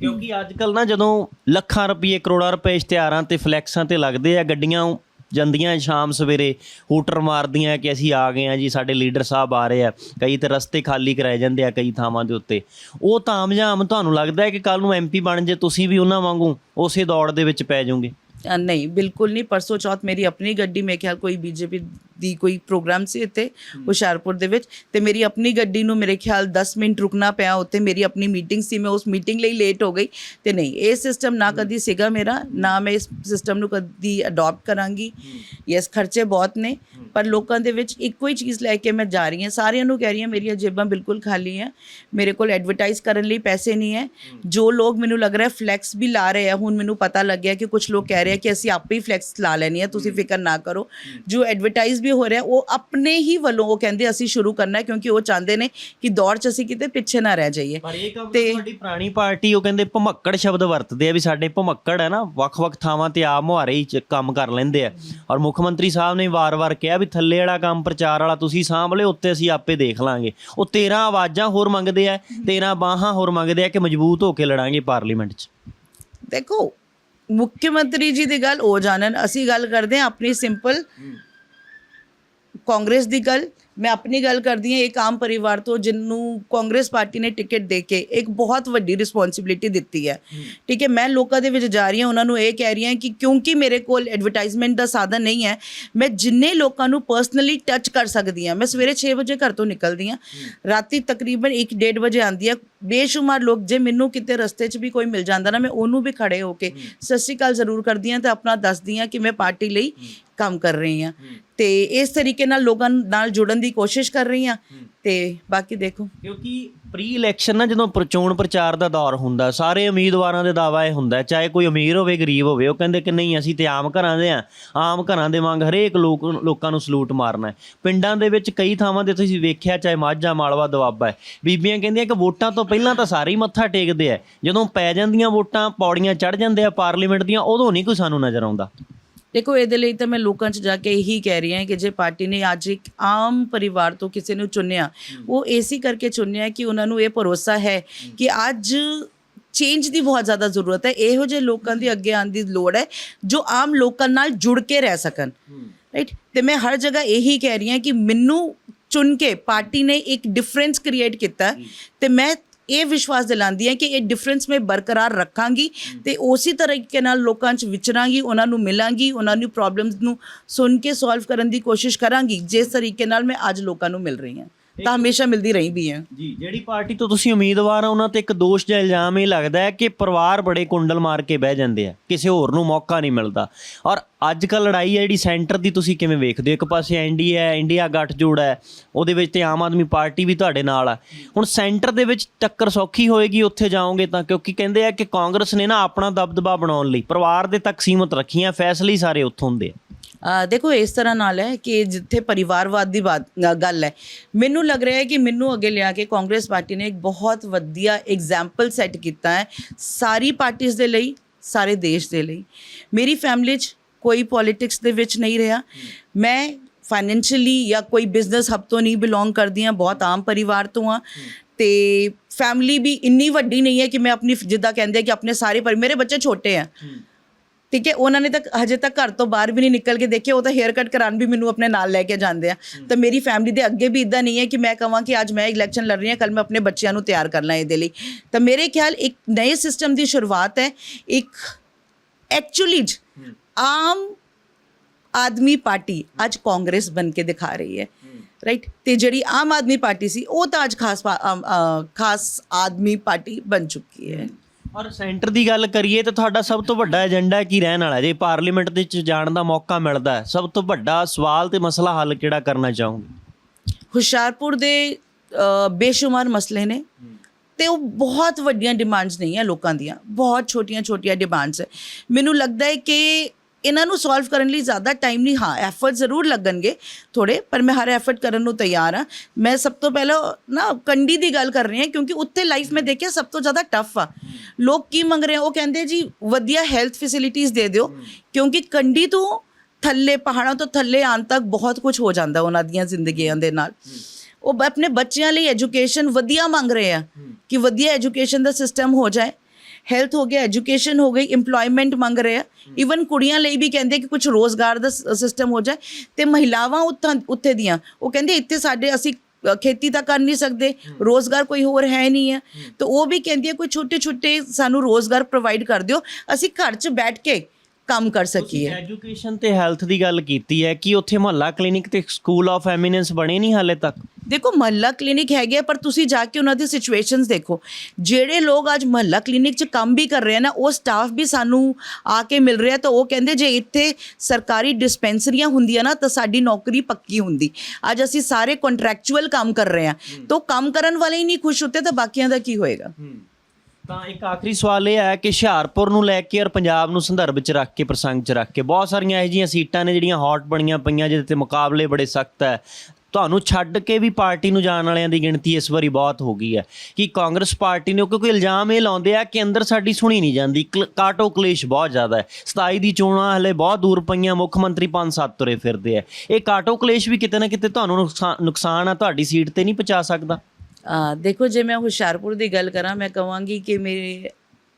ਕਿਉਂਕਿ ਅੱਜ ਕੱਲ ਨਾ ਜਦੋਂ ਲੱਖਾਂ ਰੁਪਏ ਕਰੋੜਾਂ ਰੁਪਏ ਇਸ਼ਤਿਹਾਰਾਂ ਤੇ ਫਲੈਕਸਾਂ ਤੇ ਲੱਗਦੇ ਆ ਗੱਡੀਆਂ ਜਾਂਦੀਆਂ ਸ਼ਾਮ ਸਵੇਰੇ ਹੂਟਰ ਮਾਰਦੀਆਂ ਕਿ ਅਸੀਂ ਆ ਗਏ ਆ ਜੀ ਸਾਡੇ ਲੀਡਰ ਸਾਹਿਬ ਆ ਰਹੇ ਆ। ਕਈ ਤੇ ਰਸਤੇ ਖਾਲੀ ਕਰਾਏ ਜਾਂਦੇ ਆ ਕਈ ਥਾਵਾਂ ਦੇ ਉੱਤੇ। ਉਹ ਤਾਮਝਾਮ ਤੁਹਾਨੂੰ ਲੱਗਦਾ ਹੈ ਕਿ ਕੱਲ ਨੂੰ ਐਮਪੀ ਬਣ ਜੇ ਤੁਸੀਂ ਵੀ ਉਹਨਾਂ ਵਾਂਗੂ ਉਸੇ ਦੌੜ ਦੇ ਵਿੱਚ ਪੈ ਜਾਓਗੇ। ਨਹੀਂ ਬਿਲਕੁਲ ਨਹੀਂ। ਪਰਸੋਂ ਚੌਥ ਮੇਰੀ ਆਪਣੀ ਗੱਡੀ ਮੇਰੇ ਖਿਆਲ ਕੋਈ ਬੀਜੇਪੀ ਦੀ ਕੋਈ ਪ੍ਰੋਗਰਾਮ ਸੀ ਇੱਥੇ ਹੁਸ਼ਿਆਰਪੁਰ ਦੇ ਵਿੱਚ। ਤੇ ਮੇਰੀ ਆਪਣੀ ਗੱਡੀ ਨੂੰ ਮੇਰੇ ਖਿਆਲ 10 ਮਿੰਟ ਰੁਕਣਾ ਪਿਆ ਉੱਥੇ ਮੇਰੀ ਆਪਣੀ ਮੀਟਿੰਗ ਸੀ ਮੈਂ ਉਸ ਮੀਟਿੰਗ ਲਈ ਲੇਟ ਹੋ ਗਈ। ਤੇ ਨਹੀਂ ਇਹ ਸਿਸਟਮ ਨਾ ਕਦੀ ਸੀਗਾ ਮੇਰਾ ਨਾ ਮੈਂ ਇਸ ਸਿਸਟਮ ਨੂੰ ਕਦੀ ਅਡਾਪਟ ਕਰਾਂਗੀ। ਯੈਸ ਖਰਚੇ ਬਹੁਤ ਨੇ ਪਰ ਲੋਕਾਂ ਦੇ ਵਿੱਚ ਇੱਕੋ ਹੀ ਚੀਜ਼ ਲੈ ਕੇ ਮੈਂ ਜਾ ਰਹੀ ਹਾਂ। ਸਾਰਿਆਂ ਨੂੰ ਕਹਿ ਰਹੀ ਹਾਂ ਮੇਰੀਆਂ ਜੇਬਾਂ ਬਿਲਕੁਲ ਖਾਲੀ ਹੈ। ਮੇਰੇ ਕੋਲ ਐਡਵਰਟਾਈਜ਼ ਕਰਨ ਲਈ ਪੈਸੇ ਨਹੀਂ ਹੈ। ਜੋ ਲੋਕ ਮੈਨੂੰ ਲੱਗ ਰਿਹਾ ਫਲੈਕਸ ਵੀ ਲਾ ਰਹੇ ਆ ਹੁਣ ਮੈਨੂੰ ਪਤਾ ਲੱਗਿਆ ਕਿ ਕੁਝ ਲੋਕ ਕਹਿ ਰਹੇ ਆ ਕਿ ਅਸੀਂ ਆਪੇ ਹੀ ਫਲੈਕਸ ਲਾ ਲੈਣੀ ਹੈ ਤੁਸੀਂ ਫਿਕਰ ਨਾ ਕਰੋ। ਜੋ ਐਡਵਰਟਾਈਜ਼ ਵੀ ਹੋ ਰਿਹਾ ਉਹ ਆਪਣੇ ਹੀ ਵੱਲੋਂ ਉਹ ਕਹਿੰਦੇ ਅਸੀਂ ਸ਼ੁਰੂ ਕਰਨਾ ਹੈ ਕਿਉਂਕਿ ਉਹ ਚਾਹੁੰਦੇ ਨੇ ਕਿ ਦੌੜ 'ਚ ਅਸੀਂ ਕਿਤੇ ਪਿੱਛੇ ਨਾ ਰਹਿ ਜਾਈਏ। ਪਰ ਇਹ ਕੰਮ ਤੇ- ਤੁਹਾਡੀ ਪੁਰਾਣੀ ਪਾਰਟੀ ਉਹ ਕਹਿੰਦੇ ਭਮੱਕੜ ਸ਼ਬਦ ਵਰਤਦੇ ਆ ਵੀ ਸਾਡੇ ਭਮੱਕੜ ਹੈ ਨਾ ਵੱਖ-ਵੱਖ ਥਾਵਾਂ ਤੇ ਆ ਮੁਹਾਰੇ ਹੀ ਕੰਮ ਕਰ ਲੈਂਦੇ ਆ। ਔਰ ਮੁੱਖ ਮੰਤਰੀ ਸਾਹਿਬ ਨੇ ਵਾਰ-ਵਾਰ ਕਿਹਾ ਵੀ ਥੱਲੇ ਵਾਲਾ ਕੰਮ ਪ੍ਰਚਾਰ ਵਾਲਾ ਤੁਸੀਂ ਸਾਂਭ ਲਿਓ ਉੱਤੇ ਅਸੀਂ ਆਪੇ ਦੇਖ ਲਾਂਗੇ। ਉਹ 13 ਆਵਾਜ਼ਾਂ ਹੋਰ ਮੰਗਦੇ ਆ 13 ਬਾਹਾਂ ਹੋਰ ਮੰਗਦੇ ਆ ਕਿ ਮਜ਼ਬੂਤ ਹੋ ਕੇ ਲੜਾਂਗੇ ਪਾਰਲੀਮੈਂਟ 'ਚ। ਦੇਖੋ ਮੁੱਖ ਮੰਤਰੀ ਜੀ ਦੀ ਗੱਲ ਉਹ ਜਾਣਨ ਅਸੀਂ ਗੱਲ ਕਰਦੇ ਹਾਂ ਆਪਣੀ ਸਿੰਪਲ ਕਾਂਗਰਸ ਦੀ ਗੱਲ ਮੈਂ ਆਪਣੀ ਗੱਲ ਕਰਦੀ ਹਾਂ ਇੱਕ ਆਮ ਪਰਿਵਾਰ ਤੋਂ ਜਿਹਨੂੰ ਕਾਂਗਰਸ ਪਾਰਟੀ ਨੇ ਟਿਕਟ ਦੇ ਕੇ ਇੱਕ ਬਹੁਤ ਵੱਡੀ ਰਿਸਪੌਂਸਿਬਿਲਿਟੀ ਦਿੱਤੀ ਹੈ। ਠੀਕ ਹੈ ਮੈਂ ਲੋਕਾਂ ਦੇ ਵਿੱਚ ਜਾ ਰਹੀ ਹਾਂ ਉਹਨਾਂ ਨੂੰ ਇਹ ਕਹਿ ਰਹੀ ਹਾਂ ਕਿ ਕਿਉਂਕਿ ਮੇਰੇ ਕੋਲ ਐਡਵਰਟਾਈਜ਼ਮੈਂਟ ਦਾ ਸਾਧਨ ਨਹੀਂ ਹੈ ਮੈਂ ਜਿੰਨੇ ਲੋਕਾਂ ਨੂੰ ਪਰਸਨਲੀ ਟੱਚ ਕਰ ਸਕਦੀ ਹਾਂ ਮੈਂ ਸਵੇਰੇ 6 ਵਜੇ ਘਰ ਤੋਂ ਨਿਕਲਦੀ ਹਾਂ ਰਾਤੀ ਤਕਰੀਬਨ 1:30 ਵਜੇ ਆਉਂਦੀ ਹਾਂ ਬੇਸ਼ੁਮਾਰ ਲੋਕ ਜੇ ਮੈਨੂੰ ਕਿਤੇ ਰਸਤੇ 'ਚ ਵੀ ਕੋਈ ਮਿਲ ਜਾਂਦਾ ਨਾ ਮੈਂ ਉਹਨੂੰ ਵੀ ਖੜੇ ਹੋ ਕੇ ਸਤਿ ਸ਼੍ਰੀ ਅਕਾਲ ਜ਼ਰੂਰ ਕਰਦੀ ਹਾਂ ਤੇ ਆਪਣਾ ਦੱਸਦੀ ਹਾਂ ਕਿ ਮੈਂ ਪਾਰਟੀ ਲਈ ਕੰਮ ਕਰ ਰਹੀ ਹਾਂ। ਤੇ ਇਸ ਤਰੀਕੇ ਨਾਲ ਲੋਕਾਂ ਨਾਲ ਜੁੜਨ ਦੀ ਕੋਸ਼ਿਸ਼ ਕਰ ਰਹੀ ਹਾਂ ਤੇ ਬਾਕੀ ਦੇਖੋ। ਕਿਉਂਕਿ ਪ੍ਰੀ ਇਲੈਕਸ਼ਨ ਨਾ ਜਦੋਂ ਚੋਣ ਪ੍ਰਚਾਰ ਦਾ ਦੌਰ ਹੁੰਦਾ ਸਾਰੇ ਉਮੀਦਵਾਰਾਂ ਦੇ ਦਾਵਾ ਇਹ ਹੁੰਦਾ ਚਾਹੇ ਕੋਈ ਅਮੀਰ ਹੋਵੇ ਗਰੀਬ ਹੋਵੇ ਉਹ ਕਹਿੰਦੇ ਕਿ ਨਹੀਂ ਅਸੀਂ ਤੇ ਆਮ ਘਰਾਂ ਦੇ ਆ ਆਮ ਘਰਾਂ ਦੇ ਵਾਂਗ ਹਰੇਕ ਲੋਕ ਲੋਕਾਂ ਨੂੰ ਸਲੂਟ ਮਾਰਨਾ ਹੈ। ਪਿੰਡਾਂ ਦੇ ਵਿੱਚ ਕਈ ਥਾਵਾਂ ਤੇ ਤੁਸੀਂ ਵੇਖਿਆ ਚਾਹੇ ਮਾਝਾ ਮਾਲਵਾ ਦੁਆਬਾ ਹੈ ਬੀਬੀਆਂ ਕਹਿੰਦੀਆਂ ਕਿ ਵੋਟਾਂ ਤੋਂ ਪਹਿਲਾਂ ਤਾਂ ਸਾਰੇ ਹੀ ਮੱਥਾ ਟੇਕਦੇ ਆ ਜਦੋਂ ਪੈ ਜਾਂਦੀਆਂ ਵੋਟਾਂ ਪੌੜੀਆਂ ਚੜ ਜਾਂਦੇ ਆ ਪਾਰਲੀਮੈਂਟ ਦੀਆਂ ਉਦੋਂ ਨਹੀਂ ਕੋਈ ਸਾਨੂੰ ਨਜ਼ਰ ਆਉਂਦਾ। ਦੇਖੋ ਇਹਦੇ ਲਈ ਤਾਂ ਮੈਂ ਲੋਕਾਂ 'ਚ ਜਾ ਕੇ ਇਹੀ ਕਹਿ ਰਹੀ ਹਾਂ ਕਿ ਜੇ ਪਾਰਟੀ ਨੇ ਅੱਜ ਇੱਕ ਆਮ ਪਰਿਵਾਰ ਤੋਂ ਕਿਸੇ ਨੂੰ ਚੁਣਿਆ ਉਹ ਏਸੀ ਕਰਕੇ ਚੁਣਿਆ ਕਿ ਉਹਨਾਂ ਨੂੰ ਇਹ ਭਰੋਸਾ ਹੈ ਕਿ ਅੱਜ ਚੇਂਜ ਦੀ ਬਹੁਤ ਜ਼ਿਆਦਾ ਜ਼ਰੂਰਤ ਹੈ। ਇਹੋ ਜਿਹੇ ਲੋਕਾਂ ਦੀ ਅੱਗੇ ਆਉਣ ਦੀ ਲੋੜ ਹੈ ਜੋ ਆਮ ਲੋਕਾਂ ਨਾਲ ਜੁੜ ਕੇ ਰਹਿ ਸਕਣ। ਰਾਈਟ ਤੇ ਮੈਂ ਹਰ ਜਗ੍ਹਾ ਇਹੀ ਕਹਿ ਰਹੀ ਹਾਂ ਕਿ ਮੈਨੂੰ ਚੁਣ ਕੇ ਪਾਰਟੀ ਨੇ ਇੱਕ ਡਿਫਰੈਂਸ ਕ੍ਰੀਏਟ ਕੀਤਾ ਤੇ ਮੈਂ ਇਹ ਵਿਸ਼ਵਾਸ ਦਿਲਾਉਂਦੀ ਹੈ ਕਿ ਇਹ ਡਿਫਰੈਂਸ ਮੈਂ ਬਰਕਰਾਰ ਰੱਖਾਂਗੀ ਤੇ ਉਸੇ ਤਰੀਕੇ ਨਾਲ ਲੋਕਾਂ 'ਚ ਵਿਚਰਾਂਗੀ, ਉਹਨਾਂ ਨੂੰ ਮਿਲਾਂਗੀ, ਉਹਨਾਂ ਨੂੰ ਪ੍ਰੋਬਲਮਸ ਨੂੰ ਸੁਣ ਕੇ ਸੋਲਵ ਕਰਨ ਦੀ ਕੋਸ਼ਿਸ਼ ਕਰਾਂਗੀ, ਜਿਸ ਤਰੀਕੇ ਨਾਲ ਮੈਂ ਅੱਜ ਲੋਕਾਂ ਨੂੰ ਮਿਲ ਰਹੀ ਹਾਂ। ਤਾਂ ਹਮੇਸ਼ਾ ਮਿਲਦੀ ਰਹੀ ਵੀ ਹੈ। ਜੀ ਜਿਹੜੀ ਪਾਰਟੀ ਤੋਂ ਤੁਸੀਂ ਉਮੀਦਵਾਰ ਆ ਉਹਨਾਂ ਤੇ ਇੱਕ ਦੋਸ਼ ਜਾਂ ਇਲਜ਼ਾਮ ਇਹ ਲੱਗਦਾ ਹੈ ਕਿ ਪਰਿਵਾਰ ਬੜੇ ਕੁੰਡਲ ਮਾਰ ਕੇ ਬਹਿ ਜਾਂਦੇ ਆ ਕਿਸੇ ਹੋਰ ਨੂੰ ਮੌਕਾ ਨਹੀਂ ਮਿਲਦਾ। ਔਰ ਅੱਜ ਕੱਲ ਲੜਾਈ ਹੈ ਜਿਹੜੀ ਸੈਂਟਰ ਦੀ ਤੁਸੀਂ ਕਿਵੇਂ ਵੇਖਦੇ ਹੋ? ਇੱਕ ਪਾਸੇ ਐਨਡੀਏ ਹੈ ਇੰਡੀਆ ਗੱਠਜੋੜ ਹੈ ਉਹਦੇ ਵਿੱਚ ਤੇ ਆਮ ਆਦਮੀ ਪਾਰਟੀ ਵੀ ਤੁਹਾਡੇ ਨਾਲ ਆ। ਹੁਣ ਸੈਂਟਰ ਦੇ ਵਿੱਚ ਟੱਕਰ ਸੌਖੀ ਹੋਏਗੀ ਉੱਥੇ ਜਾਓਗੇ ਤਾਂ ਕਿਉਂਕਿ ਕਹਿੰਦੇ ਆ ਕਿ ਕਾਂਗਰਸ ਨੇ ਨਾ ਆਪਣਾ ਦਬਦਬਾ ਬਣਾਉਣ ਲਈ ਪਰਿਵਾਰ ਦੇ ਤੱਕ ਸੀਮਤ ਰੱਖੀਆਂ ਫੈਸਲੇ ਸਾਰੇ ਉੱਥੋਂ ਹੁੰਦੇ ਆ। ਦੇਖੋ, ਇਸ ਤਰ੍ਹਾਂ ਨਾਲ ਹੈ ਕਿ ਜਿੱਥੇ ਪਰਿਵਾਰਵਾਦ ਦੀ ਬਾਤ ਗੱਲ ਹੈ, ਮੈਨੂੰ ਲੱਗ ਰਿਹਾ ਹੈ ਕਿ ਮੈਨੂੰ ਅੱਗੇ ਲਿਆ ਕੇ ਕਾਂਗਰਸ ਪਾਰਟੀ ਨੇ ਇੱਕ ਬਹੁਤ ਵਧੀਆ ਐਗਜ਼ਾਮਪਲ ਸੈੱਟ ਕੀਤਾ ਹੈ ਸਾਰੀ ਪਾਰਟੀਆਂ ਦੇ ਲਈ, ਸਾਰੇ ਦੇਸ਼ ਦੇ ਲਈ। ਮੇਰੀ ਫੈਮਿਲੀ 'ਚ ਕੋਈ ਪੋਲਿਟਿਕਸ ਦੇ ਵਿੱਚ ਨਹੀਂ ਰਿਹਾ। ਮੈਂ ਫਾਈਨੈਂਸ਼ੀਅਲੀ ਜਾਂ ਕੋਈ ਬਿਜ਼ਨਸ ਹੱਬ ਤੋਂ ਨਹੀਂ ਬਿਲੋਂਗ ਕਰਦੀ ਹਾਂ, ਬਹੁਤ ਆਮ ਪਰਿਵਾਰ ਤੋਂ ਆ ਤੇ ਫੈਮਿਲੀ ਵੀ ਇੰਨੀ ਵੱਡੀ ਨਹੀਂ ਹੈ ਕਿ ਮੈਂ ਆਪਣੀ, ਜਿੱਦਾਂ ਕਹਿੰਦੇ ਕਿ ਆਪਣੇ ਸਾਰੇ ਪਰ, ਮੇਰੇ ਬੱਚੇ ਛੋਟੇ ਆ। ਠੀਕ ਹੈ ਉਹਨਾਂ ਨੇ ਤਾਂ ਹਜੇ ਤੱਕ ਘਰ ਤੋਂ ਬਾਹਰ ਵੀ ਨਹੀਂ ਨਿਕਲ ਕੇ ਦੇਖੇ ਉਹ ਤਾਂ ਹੇਅਰ ਕੱਟ ਕਰਾਉਣ ਵੀ ਮੈਨੂੰ ਆਪਣੇ ਨਾਲ ਲੈ ਕੇ ਜਾਂਦੇ ਆ। ਤਾਂ ਮੇਰੀ ਫੈਮਿਲੀ ਦੇ ਅੱਗੇ ਵੀ ਇਦਾਂ ਨਹੀਂ ਹੈ ਕਿ ਮੈਂ ਕਹਾਂ ਕਿ ਅੱਜ ਮੈਂ ਇਲੈਕਸ਼ਨ ਲੜ ਰਹੀ ਹਾਂ ਕੱਲ ਮੈਂ ਆਪਣੇ ਬੱਚਿਆਂ ਨੂੰ ਤਿਆਰ ਕਰਨਾ ਇਹਦੇ ਲਈ। ਤਾਂ ਮੇਰੇ ਖਿਆਲ ਇੱਕ ਨਵੇਂ ਸਿਸਟਮ ਦੀ ਸ਼ੁਰੂਆਤ ਹੈ ਇੱਕ ਐਕਚੁਅਲੀ ਆਮ ਆਦਮੀ ਪਾਰਟੀ ਅੱਜ ਕਾਂਗਰਸ ਬਣ ਕੇ ਦਿਖਾ ਰਹੀ ਹੈ। ਰਾਈਟ ਤੇ ਜਿਹੜੀ ਆਮ ਆਦਮੀ ਪਾਰਟੀ ਸੀ ਉਹ ਤਾਂ ਅੱਜ ਖਾਸ ਖਾਸ ਆਦਮੀ ਪਾਰਟੀ ਬਣ ਚੁੱਕੀ ਹੈ। ਔਰ ਸੈਂਟਰ ਦੀ ਗੱਲ ਕਰੀਏ ਤਾਂ ਤੁਹਾਡਾ ਸਭ ਤੋਂ ਵੱਡਾ ਏਜੰਡਾ ਕੀ ਰਹਿਣ ਵਾਲਾ ਜੇ ਪਾਰਲੀਮੈਂਟ ਦੇ ਵਿੱਚ ਜਾਣ ਦਾ ਮੌਕਾ ਮਿਲਦਾ ਹੈ, ਸਭ ਤੋਂ ਵੱਡਾ ਸਵਾਲ ਤੇ ਮਸਲਾ ਹੱਲ ਕਿਹੜਾ ਕਰਨਾ ਚਾਹੋਗੇ? ਹੁਸ਼ਿਆਰਪੁਰ ਦੇ ਬੇਸ਼ੁਮਾਰ ਮਸਲੇ ਨੇ ਤੇ ਉਹ ਬਹੁਤ ਵੱਡੀਆਂ ਡਿਮਾਂਡਸ ਨਹੀਂ ਹੈ ਲੋਕਾਂ ਦੀਆਂ, ਬਹੁਤ ਛੋਟੀਆਂ-ਛੋਟੀਆਂ ਡਿਮਾਂਡਸ ਮੈਨੂੰ ਲੱਗਦਾ ਹੈ ਕਿ ਇਹਨਾਂ ਨੂੰ ਸੋਲਵ ਕਰਨ ਲਈ ਜ਼ਿਆਦਾ ਟਾਈਮ ਨਹੀਂ, ਹਾਂ ਐਫਰਟ ਜ਼ਰੂਰ ਲੱਗਣਗੇ ਥੋੜੇ ਪਰ ਮੈਂ ਹਰ ਐਫਰਟ ਕਰਨ ਨੂੰ ਤਿਆਰ ਹਾਂ। ਮੈਂ ਸਭ ਤੋਂ ਪਹਿਲਾਂ ਨਾ ਕੰਡੀ ਦੀ ਗੱਲ ਕਰ ਰਹੀ ਹਾਂ, ਕਿਉਂਕਿ ਉੱਥੇ ਲਾਈਫ ਮੈਂ ਦੇਖਿਆ ਸਭ ਤੋਂ ਜ਼ਿਆਦਾ ਟਫ ਆ। ਲੋਕ ਕੀ ਮੰਗ ਰਹੇ ਆ? ਉਹ ਕਹਿੰਦੇ ਜੀ, ਵਧੀਆ ਹੈਲਥ ਫੈਸਿਲਿਟੀਆਂ ਦੇ ਦਿਓ, ਕਿਉਂਕਿ ਕੰਡੀ ਤੋਂ ਥੱਲੇ, ਪਹਾੜਾਂ ਤੋਂ ਥੱਲੇ ਆਉਣ ਤੱਕ ਬਹੁਤ ਕੁਝ ਹੋ ਜਾਂਦਾ ਉਹਨਾਂ ਦੀਆਂ ਜ਼ਿੰਦਗੀਆਂ ਦੇ ਨਾਲ। ਉਹ ਬ- ਆਪਣੇ ਬੱਚਿਆਂ ਲਈ ਐਜੂਕੇਸ਼ਨ ਵਧੀਆ ਮੰਗ ਰਹੇ ਆ, ਕਿ ਵਧੀਆ ਐਜੂਕੇਸ਼ਨ ਦਾ ਸਿਸਟਮ ਹੋ ਜਾਏ। ਹੈਲਥ ਹੋ ਗਿਆ ਐਜੂਕੇਸ਼ਨ ਹੋ ਗਈ, EMPLOYMENT ਮੰਗ ਰਹੇ ਆ। ਇਵਨ ਕੁੜੀਆਂ ਲਈ ਵੀ ਕਹਿੰਦੇ ਕਿ ਕੁਝ ਰੋਜ਼ਗਾਰ ਦਾ ਸਿਸਟਮ ਹੋ ਜਾਏ। ਤੇ ਮਹਿਲਾਵਾਂ ਉੱਥਾਂ, ਉੱਥੇ ਦੀਆਂ, ਉਹ ਕਹਿੰਦੇ ਇੱਥੇ ਸਾਡੇ ਅਸੀਂ ਖੇਤੀ ਤਾਂ ਕਰ ਨਹੀਂ ਸਕਦੇ, ਰੋਜ਼ਗਾਰ ਕੋਈ ਹੋਰ ਹੈ ਨਹੀਂ ਹੈ ਤਾਂ ਉਹ ਵੀ ਕਹਿੰਦੀ ਹੈ ਕੋਈ ਛੋਟੇ ਛੋਟੇ ਸਾਨੂੰ ਰੋਜ਼ਗਾਰ ਪ੍ਰੋਵਾਈਡ ਕਰ ਦਿਓ। ਅਸੀਂ ਘਰ 'ਚ ਬੈਠ ਕੇ ਕੰਮ ਕਰ ਸਕੀਏ। ਐਜੂਕੇਸ਼ਨ ਤੇ ਹੈਲਥ ਦੀ ਗੱਲ ਕੀਤੀ ਹੈ ਕਿ ਉੱਥੇ ਮੁਹੱਲਾ ਕਲੀਨਿਕ ਤੇ ਸਕੂਲ ਆਫ ਐਮੀਨੈਂਸ ਬਣੇ ਨਹੀਂ ਹਾਲੇ ਤੱਕ? ਦੇਖੋ ਮਹੱਲਾ ਕਲੀਨਿਕ ਹੈਗੇ ਆ, ਪਰ ਤੁਸੀਂ ਜਾ ਕੇ ਉਹਨਾਂ ਦੀ ਸਿਚੁਏਸ਼ਨਸ ਦੇਖੋ। ਜਿਹੜੇ ਲੋਕ ਅੱਜ ਮਹੱਲਾ ਕਲੀਨਿਕ 'ਚ ਕੰਮ ਵੀ ਕਰ ਰਹੇ ਆ ਨਾ ਉਹ ਸਟਾਫ ਵੀ ਸਾਨੂੰ ਆ ਕੇ ਮਿਲ ਰਿਹਾ ਤਾਂ ਉਹ ਕਹਿੰਦੇ ਜੇ ਇੱਥੇ ਸਰਕਾਰੀ ਡਿਸਪੈਂਸਰੀਆਂ ਹੁੰਦੀਆਂ ਨਾ ਤਾਂ ਸਾਡੀ ਨੌਕਰੀ ਪੱਕੀ ਹੁੰਦੀ। ਅੱਜ ਅਸੀਂ ਸਾਰੇ ਕੰਟਰੈਕਚੁਅਲ ਕੰਮ ਕਰ ਰਹੇ ਆ। ਤਾਂ ਉਹ ਕੰਮ ਕਰਨ ਵਾਲੇ ਹੀ ਨਹੀਂ ਖੁਸ਼ ਹੁੰਦੇ ਤਾਂ ਬਾਕੀਆਂ ਦਾ ਕੀ ਹੋਏਗਾ? ਤਾਂ ਇੱਕ ਆਖਰੀ ਸਵਾਲ ਇਹ ਹੈ ਕਿ ਹੁਸ਼ਿਆਰਪੁਰ ਨੂੰ ਲੈ ਕੇ ਔਰ ਪੰਜਾਬ ਨੂੰ ਸੰਦਰਭ 'ਚ ਰੱਖ ਕੇ, ਪ੍ਰਸੰਗ 'ਚ ਰੱਖ ਕੇ ਬਹੁਤ ਸਾਰੀਆਂ ਇਹੋ ਜਿਹੀਆਂ ਸੀਟਾਂ ਨੇ ਜਿਹੜੀਆਂ ਹੌਟ ਬਣੀਆਂ ਪਈਆਂ ਜਿਹਦੇ ਤੇ ਮੁਕਾਬਲੇ ਬੜੇ ਸਖਤ ਹੈ। ਤੁਹਾਨੂੰ ਛੱਡ ਕੇ ਵੀ ਪਾਰਟੀ ਨੂੰ ਜਾਣ ਵਾਲਿਆਂ ਦੀ ਗਿਣਤੀ ਇਸ ਵਾਰੀ ਬਹੁਤ ਹੋ ਗਈ ਹੈ। ਕਿ ਕਾਂਗਰਸ ਪਾਰਟੀ ਨੇ, ਕਿਉਂਕਿ ਇਲਜ਼ਾਮ ਇਹ ਲਾਉਂਦੇ ਆ ਕਿ ਅੰਦਰ ਸਾਡੀ ਸੁਣੀ ਨਹੀਂ ਜਾਂਦੀ, ਕਲ- ਕਾਟੋ ਕਲੇਸ਼ ਬਹੁਤ ਜ਼ਿਆਦਾ ਹੈ। 27 ਦੀ ਚੋਣਾਂ ਹਲੇ ਬਹੁਤ ਦੂਰ ਪਈਆਂ, ਮੁੱਖ ਮੰਤਰੀ ਪੰਜ ਸੱਤ ਤੁਰੇ ਫਿਰਦੇ ਆ। ਇਹ ਕਾਟੋ ਕਲੇਸ਼ ਵੀ ਕਿਤੇ ਨਾ ਕਿਤੇ ਤੁਹਾਨੂੰ ਨੁਕਸਾਨ ਨੁਕਸਾਨ ਆ, ਤੁਹਾਡੀ ਸੀਟ ਤੇ ਨਹੀਂ ਪਹੁੰਚਾ ਸਕਦਾ। ਦੇਖੋ, ਜੇ ਮੈਂ ਹੁਸ਼ਿਆਰਪੁਰ ਦੀ ਗੱਲ ਕਰਾਂ, ਮੈਂ ਕਹਾਂਗੀ ਕਿ ਮੇਰੇ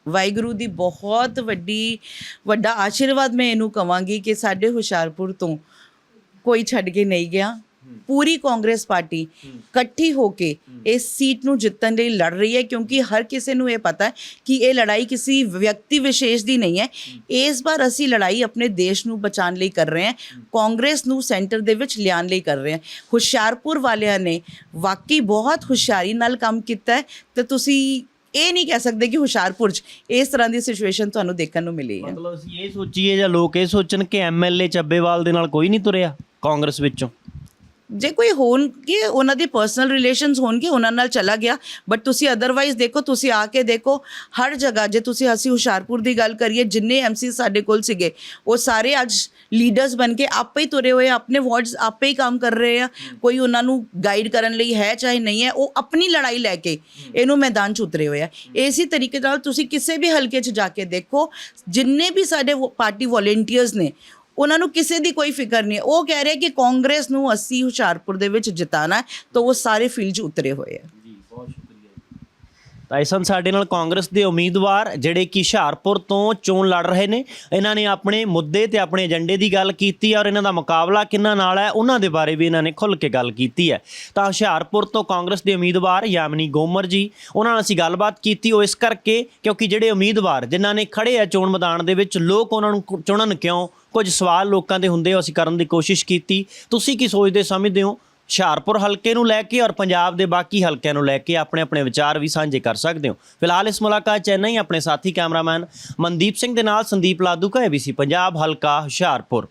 ਵਾਹਿਗੁਰੂ ਦੀ ਬਹੁਤ ਵੱਡੀ, ਵੱਡਾ ਆਸ਼ੀਰਵਾਦ ਮੈਂ ਇਹਨੂੰ ਕਹਾਂਗੀ ਕਿ ਸਾਡੇ ਹੁਸ਼ਿਆਰਪੁਰ ਤੋਂ ਕੋਈ ਛੱਡ ਕੇ ਨਹੀਂ ਗਿਆ। ਪੂਰੀ ਕਾਂਗਰਸ ਪਾਰਟੀ ਇਕੱਠੀ ਹੋ ਕੇ ਇਸ ਸੀਟ ਨੂੰ ਜਿੱਤਣ ਲਈ ਲੜ ਰਹੀ ਹੈ ਕਿਉਂਕਿ ਹਰ ਕਿਸੇ ਨੂੰ ਇਹ ਪਤਾ ਹੈ ਕਿ ਇਹ ਲੜਾਈ ਕਿਸੇ ਵਿਅਕਤੀ ਵਿਸ਼ੇਸ਼ ਦੀ ਨਹੀਂ ਹੈ। ਇਸ ਵਾਰ ਅਸੀਂ ਲੜਾਈ ਆਪਣੇ ਦੇਸ਼ ਨੂੰ ਬਚਾਉਣ ਲਈ ਕਰ ਰਹੇ ਹਾਂ ਕਾਂਗਰਸ ਨੂੰ ਸੈਂਟਰ ਦੇ ਵਿੱਚ ਲਿਆਉਣ ਲਈ ਕਰ ਰਹੇ ਹਾਂ। ਹੁਸ਼ਿਆਰਪੁਰ ਵਾਲਿਆਂ ਨੇ ਵਾਕਈ ਬਹੁਤ ਹੁਸ਼ਿਆਰੀ ਨਾਲ ਕੰਮ ਕੀਤਾ ਹੈ ਤੇ ਤੁਸੀਂ ਇਹ ਨਹੀਂ ਕਹਿ ਸਕਦੇ ਕਿ ਹੁਸ਼ਿਆਰਪੁਰ 'ਚ ਇਸ ਤਰ੍ਹਾਂ ਦੀ ਸਿਚੁਏਸ਼ਨ ਤੁਹਾਨੂੰ ਦੇਖਣ ਨੂੰ ਮਿਲੀ ਹੈ। ਮਤਲਬ ਅਸੀਂ ਇਹ ਸੋਚੀਏ ਜਾਂ ਲੋਕ ਇਹ ਸੋਚਣ ਕਿ ਐਮਐਲਏ ਚੱਬੇਵਾਲ ਦੇ ਨਾਲ ਕੋਈ ਨਹੀਂ ਤੁਰਿਆ ਕਾਂਗਰਸ ਵਿੱਚੋਂ। ਜੇ ਕੋਈ ਹੋਣਗੇ ਉਹਨਾਂ ਦੇ ਪਰਸਨਲ ਰਿਲੇਸ਼ਨਸ ਹੋਣਗੇ ਉਹਨਾਂ ਨਾਲ ਚਲਾ ਗਿਆ। ਬਟ ਤੁਸੀਂ ਅਦਰਵਾਈਜ਼ ਦੇਖੋ ਤੁਸੀਂ ਆ ਕੇ ਦੇਖੋ ਹਰ ਜਗ੍ਹਾ ਜੇ ਤੁਸੀਂ ਅਸੀਂ ਹੁਸ਼ਿਆਰਪੁਰ ਦੀ ਗੱਲ ਕਰੀਏ ਜਿੰਨੇ ਐਮਸੀ ਸਾਡੇ ਕੋਲ ਸੀਗੇ ਉਹ ਸਾਰੇ ਅੱਜ ਲੀਡਰਸ ਬਣ ਕੇ ਆਪੇ ਹੀ ਤੁਰੇ ਹੋਏ ਆ, ਆਪਣੇ ਵਾਰਡਸ ਆਪੇ ਹੀ ਕੰਮ ਕਰ ਰਹੇ ਆ। ਕੋਈ ਉਹਨਾਂ ਨੂੰ ਗਾਈਡ ਕਰਨ ਲਈ ਹੈ ਚਾਹੇ ਨਹੀਂ ਹੈ ਉਹ ਆਪਣੀ ਲੜਾਈ ਲੈ ਕੇ ਇਹਨੂੰ ਮੈਦਾਨ 'ਚ ਉਤਰੇ ਹੋਏ ਆ। ਇਸੇ ਤਰੀਕੇ ਨਾਲ ਤੁਸੀਂ ਕਿਸੇ ਵੀ ਹਲਕੇ 'ਚ ਜਾ ਕੇ ਦੇਖੋ ਜਿੰਨੇ ਵੀ ਸਾਡੇ ਪਾਰਟੀ ਵੋਲੰਟੀਅਰਸ ਨੇ ਉਹਨਾਂ ਨੂੰ ਕਿਸੇ ਦੀ ਕੋਈ ਫਿਕਰ ਨਹੀਂ ਉਹ ਕਹਿ ਰਹੇ ਕਿ ਕਾਂਗਰਸ ਨੂੰ ਅਸੀਂ ਹੁਸ਼ਿਆਰਪੁਰ ਦੇ ਵਿੱਚ ਜਿਤਾਣਾ ਤਾਂ ਉਹ ਸਾਰੇ ਫੀਲਡ 'ਚ ਉਤਰੇ ਹੋਏ ਆ ਜੀ, ਬਹੁਤ ਸ਼ੁਕਰੀਆ ਤਾਂ ਇਸ ਸਨ ਸਾਡੇ ਨਾਲ ਕਾਂਗਰਸ ਦੇ ਉਮੀਦਵਾਰ ਜਿਹੜੇ ਕਿ ਹੁਸ਼ਿਆਰਪੁਰ ਤੋਂ ਚੋਣ ਲੜ ਰਹੇ ਨੇ, ਇਹਨਾਂ ਨੇ ਆਪਣੇ ਮੁੱਦੇ ਤੇ ਆਪਣੇ ਏਜੰਡੇ ਦੀ ਗੱਲ ਕੀਤੀ ਔਰ ਇਹਨਾਂ ਦਾ ਮੁਕਾਬਲਾ ਕਿੰਨਾ ਨਾਲ ਹੈ, ਉਹਨਾਂ ਦੇ ਬਾਰੇ ਵੀ ਇਹਨਾਂ ਨੇ ਖੁੱਲ੍ਹ ਕੇ ਗੱਲ ਕੀਤੀ ਹੈ। ਤਾਂ ਹੁਸ਼ਿਆਰਪੁਰ ਤੋਂ ਕਾਂਗਰਸ ਦੇ ਉਮੀਦਵਾਰ ਯਾਮਨੀ ਗੋਮਰ ਜੀ, ਉਹਨਾਂ ਨਾਲ ਅਸੀਂ ਗੱਲਬਾਤ ਕੀਤੀ ਉਹ ਇਸ ਕਰਕੇ ਕਿਉਂਕਿ ਜਿਹੜੇ ਉਮੀਦਵਾਰ ਜਿਨ੍ਹਾਂ ਨੇ ਖੜੇ ਆ ਚੋਣ ਮੈਦਾਨ ਦੇ ਵਿੱਚ, ਲੋਕ ਉਹਨਾਂ ਨੂੰ ਚੁਣਨ ਕਿਉਂ ਕੁਝ ਸਵਾਲ ਲੋਕਾਂ ਦੇ ਹੁੰਦੇ ਉਹ ਅਸੀਂ ਕਰਨ ਦੀ ਕੋਸ਼ਿਸ਼ ਕੀਤੀ। ਤੁਸੀਂ ਕੀ ਸੋਚਦੇ, ਸਮਝਦੇ ਹੋ? ਹੁਸ਼ਿਆਰਪੁਰ ਹਲਕੇ ਨੂੰ ਲੈ ਕੇ ਔਰ ਪੰਜਾਬ ਦੇ ਬਾਕੀ ਹਲਕਿਆਂ ਨੂੰ ਲੈ ਕੇ ਆਪਣੇ ਆਪਣੇ ਵਿਚਾਰ ਵੀ ਸਾਂਝੇ ਕਰ ਸਕਦੇ ਹੋ। ਫਿਲਹਾਲ ਇਸ ਮੁਲਾਕਾਤ 'ਚ ਇੰਨਾ ਹੀ, ਆਪਣੇ ਸਾਥੀ ਕੈਮਰਾਮੈਨ ਮਨਦੀਪ ਸਿੰਘ ਦੇ ਨਾਲ ਸੰਦੀਪ ਲਾਦੂ ਕਾ ABC ਪੰਜਾਬ ਹਲਕਾ ਹੁਸ਼ਿਆਰਪੁਰ।